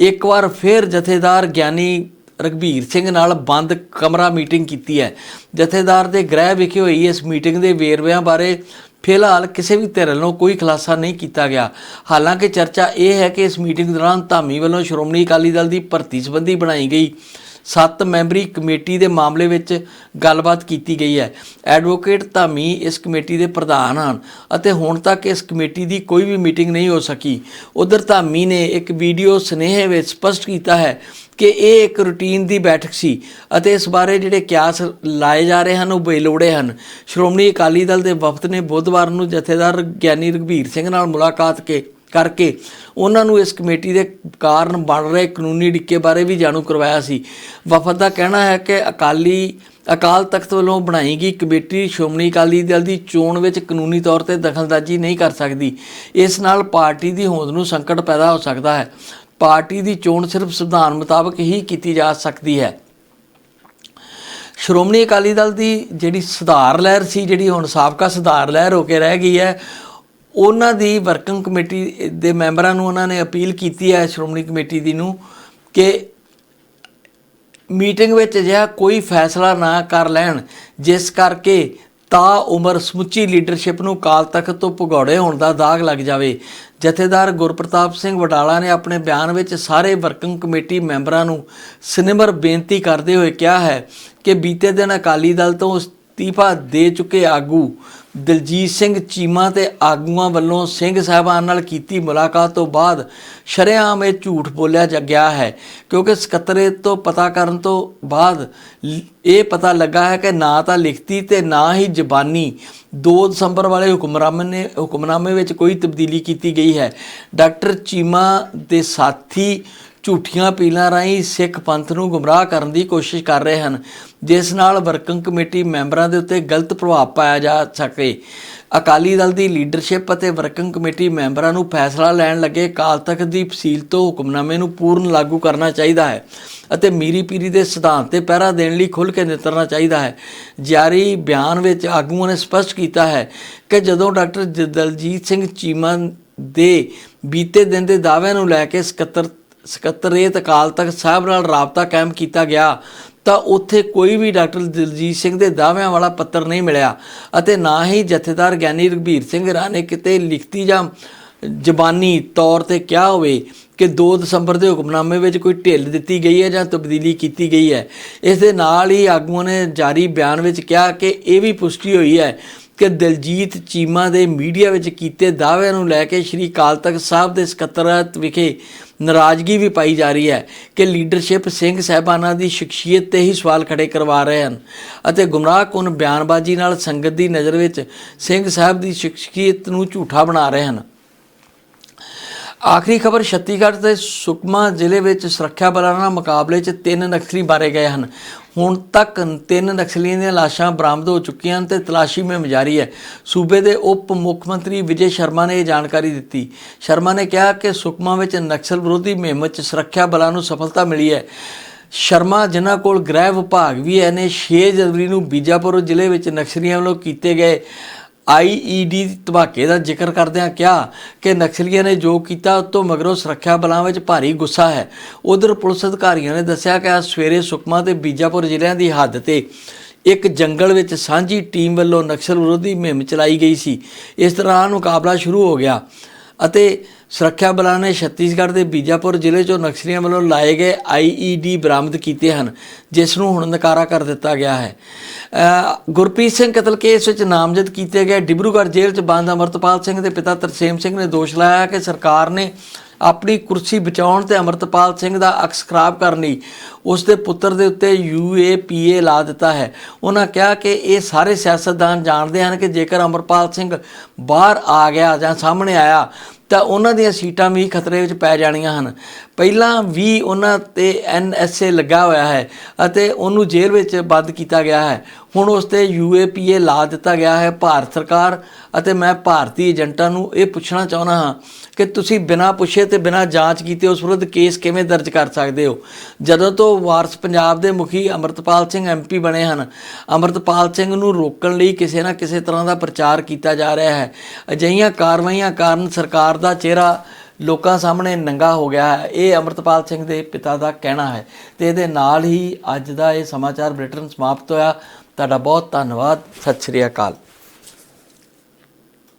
ਇੱਕ ਵਾਰ ਫਿਰ ਜਥੇਦਾਰ ਗਿਆਨੀ ਰਘਬੀਰ ਸਿੰਘ ਨਾਲ ਬੰਦ ਕਮਰਾ ਮੀਟਿੰਗ ਕੀਤੀ ਹੈ। ਜਥੇਦਾਰ ਦੇ ਗ੍ਰਹਿ ਵਿਖੇ ਹੋਈ ਇਸ ਮੀਟਿੰਗ ਦੇ ਵੇਰਵਿਆਂ ਬਾਰੇ ਫਿਲਹਾਲ ਕਿਸੇ ਵੀ ਧਿਰ ਵੱਲੋਂ ਕੋਈ ਖੁਲਾਸਾ ਨਹੀਂ ਕੀਤਾ ਗਿਆ। ਹਾਲਾਂਕਿ ਚਰਚਾ ਇਹ ਹੈ ਕਿ ਇਸ ਮੀਟਿੰਗ ਦੌਰਾਨ ਧਾਮੀ ਵੱਲੋਂ ਸ਼੍ਰੋਮਣੀ ਅਕਾਲੀ ਦਲ ਦੀ ਭਰਤੀ ਸੰਬੰਧੀ ਬਣਾਈ ਗਈ ਸੱਤ ਮੈਂਬਰੀ ਕਮੇਟੀ ਦੇ ਮਾਮਲੇ ਵਿੱਚ ਗੱਲਬਾਤ ਕੀਤੀ ਗਈ ਹੈ। ਐਡਵੋਕੇਟ ਧਾਮੀ ਇਸ ਕਮੇਟੀ ਦੇ ਪ੍ਰਧਾਨ ਹਨ ਅਤੇ ਹੁਣ ਤੱਕ ਇਸ ਕਮੇਟੀ ਦੀ ਕੋਈ ਵੀ ਮੀਟਿੰਗ ਨਹੀਂ ਹੋ ਸਕੀ। ਉਧਰ ਧਾਮੀ ਨੇ ਇੱਕ ਵੀਡੀਓ ਸੁਨੇਹੇ ਵਿੱਚ ਸਪਸ਼ਟ ਕੀਤਾ ਹੈ ਕਿ ਇਹ ਇੱਕ ਰੂਟੀਨ ਦੀ ਬੈਠਕ ਸੀ ਅਤੇ ਇਸ ਬਾਰੇ ਜਿਹੜੇ ਕਿਆਸ ਲਾਏ ਜਾ ਰਹੇ ਹਨ ਉਹ ਬੇਲੋੜੇ ਹਨ। ਸ਼੍ਰੋਮਣੀ ਅਕਾਲੀ ਦਲ ਦੇ ਵਫਦ ਨੇ ਬੁੱਧਵਾਰ ਨੂੰ ਜਥੇਦਾਰ ਗਿਆਨੀ ਰਘਬੀਰ ਸਿੰਘ ਨਾਲ ਮੁਲਾਕਾਤ ਕੇ ਕਰਕੇ ਉਹਨਾਂ ਨੂੰ ਇਸ ਕਮੇਟੀ ਦੇ ਕਾਰਨ ਬਣ ਰਹੇ ਕਾਨੂੰਨੀ ਡਿੱਕੇ ਬਾਰੇ ਵੀ ਜਾਣੂ ਕਰਵਾਇਆ ਸੀ। ਵਫਦ ਦਾ ਕਹਿਣਾ ਹੈ ਕਿ ਅਕਾਲੀ, ਅਕਾਲ ਤਖਤ ਵੱਲੋਂ ਬਣਾਈ ਗਈ ਕਮੇਟੀ ਸ਼੍ਰੋਮਣੀ ਅਕਾਲੀ ਦਲ ਦੀ ਚੋਣ ਵਿੱਚ ਕਾਨੂੰਨੀ ਤੌਰ ਤੇ ਦਖਲਅੰਦਾਜ਼ੀ ਨਹੀਂ ਕਰ ਸਕਦੀ। ਇਸ ਨਾਲ ਪਾਰਟੀ ਦੀ ਹੋਂਦ ਨੂੰ ਸੰਕਟ ਪੈਦਾ ਹੋ ਸਕਦਾ ਹੈ। ਪਾਰਟੀ ਦੀ ਚੋਣ ਸਿਰਫ ਸੰਵਿਧਾਨ ਮੁਤਾਬਕ ਹੀ ਕੀਤੀ ਜਾ ਸਕਦੀ ਹੈ। ਸ਼੍ਰੋਮਣੀ ਅਕਾਲੀ ਦਲ ਦੀ ਜਿਹੜੀ ਸੁਧਾਰ ਲਹਿਰ ਸੀ, ਜਿਹੜੀ ਹੁਣ ਸਾਬਕਾ ਸੁਧਾਰ ਲਹਿਰ ਹੋ ਕੇ ਰਹਿ ਗਈ ਹੈ ਉਹਨਾਂ ਦੀ ਵਰਕਿੰਗ ਕਮੇਟੀ ਦੇ ਮੈਂਬਰਾਂ ਨੂੰ ਉਹਨਾਂ ਨੇ ਅਪੀਲ ਕੀਤੀ ਹੈ, ਸ਼੍ਰੋਮਣੀ ਕਮੇਟੀ ਦੀ ਨੂੰ, ਕਿ ਮੀਟਿੰਗ ਵਿੱਚ ਅਜਿਹਾ ਕੋਈ ਫੈਸਲਾ ਨਾ ਕਰ ਲੈਣ, ਜਿਸ ਕਰਕੇ ਤਾ ਉਮਰ ਸਮੁੱਚੀ ਲੀਡਰਸ਼ਿਪ ਨੂੰ ਕਾਲ ਤਖਤ ਤੋਂ ਭਗੌੜੇ ਹੋਣ ਦਾ ਦਾਗ ਲੱਗ ਜਾਵੇ। ਜਥੇਦਾਰ ਗੁਰਪ੍ਰਤਾਪ ਸਿੰਘ ਵਡਾਲਾ ਨੇ ਆਪਣੇ ਬਿਆਨ ਵਿੱਚ ਸਾਰੇ ਵਰਕਿੰਗ ਕਮੇਟੀ ਮੈਂਬਰਾਂ ਨੂੰ ਸਿਨੇਮਰ ਬੇਨਤੀ ਕਰਦੇ ਹੋਏ ਕਿਹਾ ਹੈ ਕਿ ਬੀਤੇ ਦਿਨ ਅਕਾਲੀ ਦਲ ਤੋਂ ਅਸਤੀਫਾ ਦੇ ਚੁੱਕੇ ਆਗੂ ਦਲਜੀਤ ਸਿੰਘ ਚੀਮਾ ਤੇ ਆਗੂਆਂ ਵੱਲੋਂ ਸਿੰਘ ਸਾਹਿਬਾਨ ਨਾਲ ਕੀਤੀ ਮੁਲਾਕਾਤ ਤੋਂ ਬਾਅਦ ਸ਼ਰੇਆਮ ਇਹ ਝੂਠ ਬੋਲਿਆ ਜਾ ਗਿਆ ਹੈ, ਕਿਉਂਕਿ ਸਕੱਤਰੇਤ ਤੋਂ ਪਤਾ ਕਰਨ ਤੋਂ ਬਾਅਦ ਇਹ ਪਤਾ ਲੱਗਾ ਹੈ ਕਿ ਨਾ ਤਾਂ ਲਿਖਤੀ ਤੇ ਨਾ ਹੀ ਜ਼ਬਾਨੀ 2 ਦਸੰਬਰ ਵਾਲੇ ਹੁਕਮਨਾਮੇ ਨੇ ਹੁਕਮਨਾਮੇ ਵਿੱਚ ਕੋਈ ਤਬਦੀਲੀ ਕੀਤੀ ਗਈ ਹੈ। ਡਾਕਟਰ ਚੀਮਾ ਦੇ ਸਾਥੀ ਝੂਠੀਆਂ ਪੀਲਾਂ ਰਾਹੀਂ ਸਿੱਖ ਪੰਥ ਨੂੰ ਗੁੰਮਰਾਹ ਕਰਨ ਦੀ ਕੋਸ਼ਿਸ਼ ਕਰ ਰਹੇ ਹਨ, ਜਿਸ ਨਾਲ ਵਰਕਿੰਗ ਕਮੇਟੀ ਮੈਂਬਰਾਂ ਦੇ ਉੱਤੇ ਗਲਤ ਪ੍ਰਭਾਵ ਪਾਇਆ ਜਾ ਸਕੇ। ਅਕਾਲੀ ਦਲ ਦੀ ਲੀਡਰਸ਼ਿਪ ਅਤੇ ਵਰਕਿੰਗ ਕਮੇਟੀ ਮੈਂਬਰਾਂ ਨੂੰ ਫੈਸਲਾ ਲੈਣ ਲੱਗੇ ਅਕਾਲ ਤਖਤ ਦੀ ਫਸੀਲ ਤੋਂ ਹੁਕਮਨਾਮੇ ਨੂੰ ਪੂਰਨ ਲਾਗੂ ਕਰਨਾ ਚਾਹੀਦਾ ਹੈ ਅਤੇ ਮੀਰੀ ਪੀਰੀ ਦੇ ਸਿਧਾਂਤ ਤੇ ਪਹਿਰਾ ਦੇਣ ਲਈ ਖੁੱਲ੍ਹ ਕੇ ਨਿਤਰਨਾ ਚਾਹੀਦਾ ਹੈ। ਜਾਰੀ ਬਿਆਨ ਵਿੱਚ ਆਗੂਆਂ ਨੇ ਸਪਸ਼ਟ ਕੀਤਾ ਹੈ ਕਿ ਜਦੋਂ ਡਾਕਟਰ ਦਲਜੀਤ ਸਿੰਘ ਚੀਮਾ ਦੇ ਬੀਤੇ ਦਿਨ ਦੇ ਦਾਅਵਿਆਂ ਨੂੰ ਲੈ ਕੇ ਸਕੱਤਰ ਸਕੱਤਰੇਤ ਅਕਾਲ ਤਖਤ ਸਾਹਿਬ ਨਾਲ ਰਾਬਤਾ ਕਾਇਮ ਕੀਤਾ ਗਿਆ, ਤਾਂ ਉੱਥੇ ਕੋਈ ਵੀ ਡਾਕਟਰ ਦਿਲਜੀਤ ਸਿੰਘ ਦੇ ਦਾਅਵਿਆਂ ਵਾਲਾ ਪੱਤਰ ਨਹੀਂ ਮਿਲਿਆ ਅਤੇ ਨਾ ਹੀ ਜਥੇਦਾਰ ਗਿਆਨੀ ਰਘਬੀਰ ਸਿੰਘ ਰਾ ਨੇ ਕਿਤੇ ਲਿਖਤੀ ਜਾਂ ਜ਼ਬਾਨੀ ਤੌਰ ਤੇ ਕਿਹਾ ਹੋਵੇ ਕਿ 2 ਦਸੰਬਰ ਦੇ ਹੁਕਮਨਾਮੇ ਵਿੱਚ ਕੋਈ ਢਿੱਲ ਦਿੱਤੀ ਗਈ ਹੈ ਜਾਂ ਤਬਦੀਲੀ ਕੀਤੀ ਗਈ ਹੈ। ਇਸ ਦੇ ਨਾਲ ਹੀ ਆਗੂਆਂ ਨੇ ਜਾਰੀ ਬਿਆਨ ਵਿੱਚ ਕਿਹਾ ਕਿ ਇਹ ਵੀ ਪੁਸ਼ਟੀ ਹੋਈ ਹੈ ਕਿ ਦਿਲਜੀਤ ਚੀਮਾ ਦੇ ਮੀਡੀਆ ਵਿੱਚ ਕੀਤੇ ਦਾਅਵਿਆਂ ਨੂੰ ਲੈ ਕੇ ਸ਼੍ਰੀ ਅਕਾਲ ਤਖਤ ਸਾਹਿਬ ਦੇ ਸਕੱਤਰਤ ਵਿਖੇ ਨਾਰਾਜ਼ਗੀ ਵੀ ਪਾਈ ਜਾ ਰਹੀ ਹੈ ਕਿ ਲੀਡਰਸ਼ਿਪ ਸਿੰਘ ਸਹਿਬਾਨਾਂ ਦੀ ਸ਼ਖਸੀਅਤ ਤੇ ਹੀ ਸਵਾਲ ਖੜੇ ਕਰਵਾ ਰਹੇ ਹਨ ਅਤੇ ਗੁੰਮਰਾਹਕੁਨ ਬਿਆਨਬਾਜ਼ੀ ਨਾਲ ਸੰਗਤ ਦੀ ਨਜ਼ਰ ਵਿੱਚ ਸਿੰਘ ਸਾਹਿਬ ਦੀ ਸ਼ਖਸੀਅਤ ਨੂੰ ਝੂਠਾ ਬਣਾ ਰਹੇ ਹਨ। ਆਖਰੀ ਖਬਰ ਛੱਤੀਗੜ੍ਹ ਦੇ ਸੁਕਮਾ ਜ਼ਿਲ੍ਹੇ ਵਿੱਚ ਸੁਰੱਖਿਆ ਬਲਾਂ ਨਾਲ ਮੁਕਾਬਲੇ 'ਚ ਤਿੰਨ ਨਕਸਲੀ ਮਾਰੇ ਗਏ ਹਨ। ਹੁਣ ਤੱਕ ਤਿੰਨ ਨਕਸਲੀਆਂ ਦੀਆਂ ਲਾਸ਼ਾਂ ਬਰਾਮਦ ਹੋ ਚੁੱਕੀਆਂ ਹਨ ਤੇ ਤਲਾਸ਼ੀ ਮੁਹਿੰਮ ਜਾਰੀ ਹੈ। ਸੂਬੇ ਦੇ ਉਪ ਮੁੱਖ ਮੰਤਰੀ ਵਿਜੇ ਸ਼ਰਮਾ ਨੇ ਇਹ ਜਾਣਕਾਰੀ ਦਿੱਤੀ। ਸ਼ਰਮਾ ਨੇ ਕਿਹਾ ਕਿ ਸੁਕਮਾ ਵਿੱਚ ਨਕਸਲ ਵਿਰੋਧੀ ਮੁਹਿੰਮ 'ਚ ਸੁਰੱਖਿਆ ਬਲਾਂ ਨੂੰ ਸਫਲਤਾ ਮਿਲੀ ਹੈ। ਸ਼ਰਮਾ ਜਿਨ੍ਹਾਂ ਕੋਲ ਗ੍ਰਹਿ ਵਿਭਾਗ ਵੀ ਹੈ ਨੇ 6 ਜਨਵਰੀ ਨੂੰ ਬੀਜਾਪੁਰ ਜ਼ਿਲ੍ਹੇ ਵਿੱਚ ਨਕਸਲੀਆਂ ਵੱਲੋਂ ਕੀਤੇ ਗਏ ਆਈਈਡੀ ਧਮਾਕੇ ਦਾ ਜ਼ਿਕਰ ਕਰਦਿਆਂ ਕਿਹਾ ਕਿ ਨਕਸਲੀਆਂ ਨੇ ਜੋ ਕੀਤਾ ਉਸ ਤੋਂ ਮਗਰੋਂ ਸੁਰੱਖਿਆ ਬਲਾਂ ਵਿੱਚ ਭਾਰੀ ਗੁੱਸਾ ਹੈ। ਉਧਰ ਪੁਲਿਸ ਅਧਿਕਾਰੀਆਂ ਨੇ ਦੱਸਿਆ ਕਿ ਅੱਜ ਸਵੇਰੇ ਸੁਕਮਾ ਤੇ ਬੀਜਾਪੁਰ ਜ਼ਿਲ੍ਹਿਆਂ ਦੀ ਹੱਦ ਤੇ ਇੱਕ ਜੰਗਲ ਵਿੱਚ ਸਾਂਝੀ ਟੀਮ ਵੱਲੋਂ ਨਕਸਲ ਵਿਰੋਧੀ ਮੁਹਿੰਮ ਚਲਾਈ ਗਈ ਸੀ। ਇਸ ਦੌਰਾਨ ਮੁਕਾਬਲਾ ਸ਼ੁਰੂ ਹੋ ਗਿਆ ਅਤੇ ਸੁਰੱਖਿਆ ਬਲਾਂ ਨੇ ਛੱਤੀਸਗੜ੍ਹ ਦੇ ਬੀਜਾਪੁਰ ਜ਼ਿਲ੍ਹੇ 'ਚੋਂ ਨਕਸਲੀਆਂ ਵੱਲੋਂ ਲਾਏ ਗਏ ਆਈਈਡੀ ਬਰਾਮਦ ਕੀਤੇ ਹਨ, ਜਿਸ ਨੂੰ ਹੁਣ ਨਕਾਰਾ ਕਰ ਦਿੱਤਾ ਗਿਆ ਹੈ। ਗੁਰਪ੍ਰੀਤ ਸਿੰਘ ਕਤਲ ਕੇਸ ਵਿੱਚ ਨਾਮਜ਼ਦ ਕੀਤੇ ਗਏ ਡਿਬਰੂਗੜ੍ਹ ਜੇਲ੍ਹ 'ਚ ਬੰਦ ਅਮਰਤਪਾਲ ਸਿੰਘ ਦੇ ਪਿਤਾ ਤਰਸੇਮ ਸਿੰਘ ਨੇ ਦੋਸ਼ ਲਾਇਆ ਕਿ ਸਰਕਾਰ ਨੇ ਆਪਣੀ ਕੁਰਸੀ ਬਚਾਉਣ ਤੇ ਅਮਰਤਪਾਲ ਸਿੰਘ ਦਾ ਅਕਸ ਖਰਾਬ ਕਰਨ ਲਈ ਉਸ ਦੇ ਪੁੱਤਰ ਦੇ ਉੱਤੇ ਯੂਏਪੀਏ ਲਾ ਦਿੱਤਾ ਹੈ। ਉਹਨਾਂ ਕਿਹਾ ਕਿ ਇਹ ਸਾਰੇ ਸਿਆਸਤਦਾਨ ਜਾਣਦੇ ਹਨ ਕਿ ਜੇਕਰ ਅਮਰਪਾਲ ਸਿੰਘ ਬਾਹਰ ਆ ਗਿਆ ਜਾਂ ਸਾਹਮਣੇ ਆਇਆ ਤਾਂ ਉਹਨਾਂ ਦੀਆਂ ਸੀਟਾਂ ਵੀ ਖਤਰੇ ਵਿੱਚ ਪੈ ਜਾਣੀਆਂ ਹਨ। ਪਹਿਲਾਂ ਵੀ ਉਹਨਾਂ ਤੇ ਐਨਐਸਏ ਲੱਗਾ ਹੋਇਆ ਹੈ ਅਤੇ ਉਹਨੂੰ ਜੇਲ੍ਹ ਵਿੱਚ ਬੰਦ ਕੀਤਾ ਗਿਆ ਹੈ। ਹੁਣ ਉਸ ਤੇ ਯੂਏਪੀਏ ਲਾ ਦਿੱਤਾ ਗਿਆ ਹੈ ਭਾਰਤ ਸਰਕਾਰ ਅਤੇ ਮੈਂ ਭਾਰਤੀ ਏਜੰਟਾਂ ਨੂੰ ਇਹ ਪੁੱਛਣਾ ਚਾਹੁੰਦਾ ਹਾਂ ਕਿ ਤੁਸੀਂ ਬਿਨਾਂ ਪੁੱਛੇ ਤੇ ਬਿਨਾਂ ਜਾਂਚ ਕੀਤੇ ਉਸ ਵਿਰੁੱਧ ਕੇਸ ਕਿਵੇਂ ਦਰਜ ਕਰ ਸਕਦੇ ਹੋ? ਜਦੋਂ ਤੋਂ ਵਾਰਸ ਪੰਜਾਬ ਦੇ ਮੁਖੀ ਅਮਰਤਪਾਲ ਸਿੰਘ ਐਮਪੀ ਬਣੇ ਹਨ, ਅਮਰਤਪਾਲ ਸਿੰਘ ਨੂੰ ਰੋਕਣ ਲਈ ਕਿਸੇ ਨਾ ਕਿਸੇ ਤਰ੍ਹਾਂ ਦਾ ਪ੍ਰਚਾਰ ਕੀਤਾ ਜਾ ਰਿਹਾ ਹੈ। ਅਜਿਹੀਆਂ ਕਾਰਵਾਈਆਂ ਕਾਰਨ ਸਰਕਾਰ ਦਾ ਚਿਹਰਾ ਲੋਕਾਂ ਸਾਹਮਣੇ ਨੰਗਾ ਹੋ ਗਿਆ ਹੈ। ਇਹ ਅਮਰਤਪਾਲ ਸਿੰਘ ਦੇ ਪਿਤਾ ਦਾ ਕਹਿਣਾ ਹੈ ਤੇ ਇਹਦੇ ਨਾਲ ਹੀ ਅੱਜ ਦਾ ਇਹ ਸਮਾਚਾਰ ਬ੍ਰਿਟਨ ਸਮਾਪਤ ਹੋਇਆ। ਤੁਹਾਡਾ ਬਹੁਤ ਧੰਨਵਾਦ। ਸਤਿ ਸ਼੍ਰੀ ਅਕਾਲ।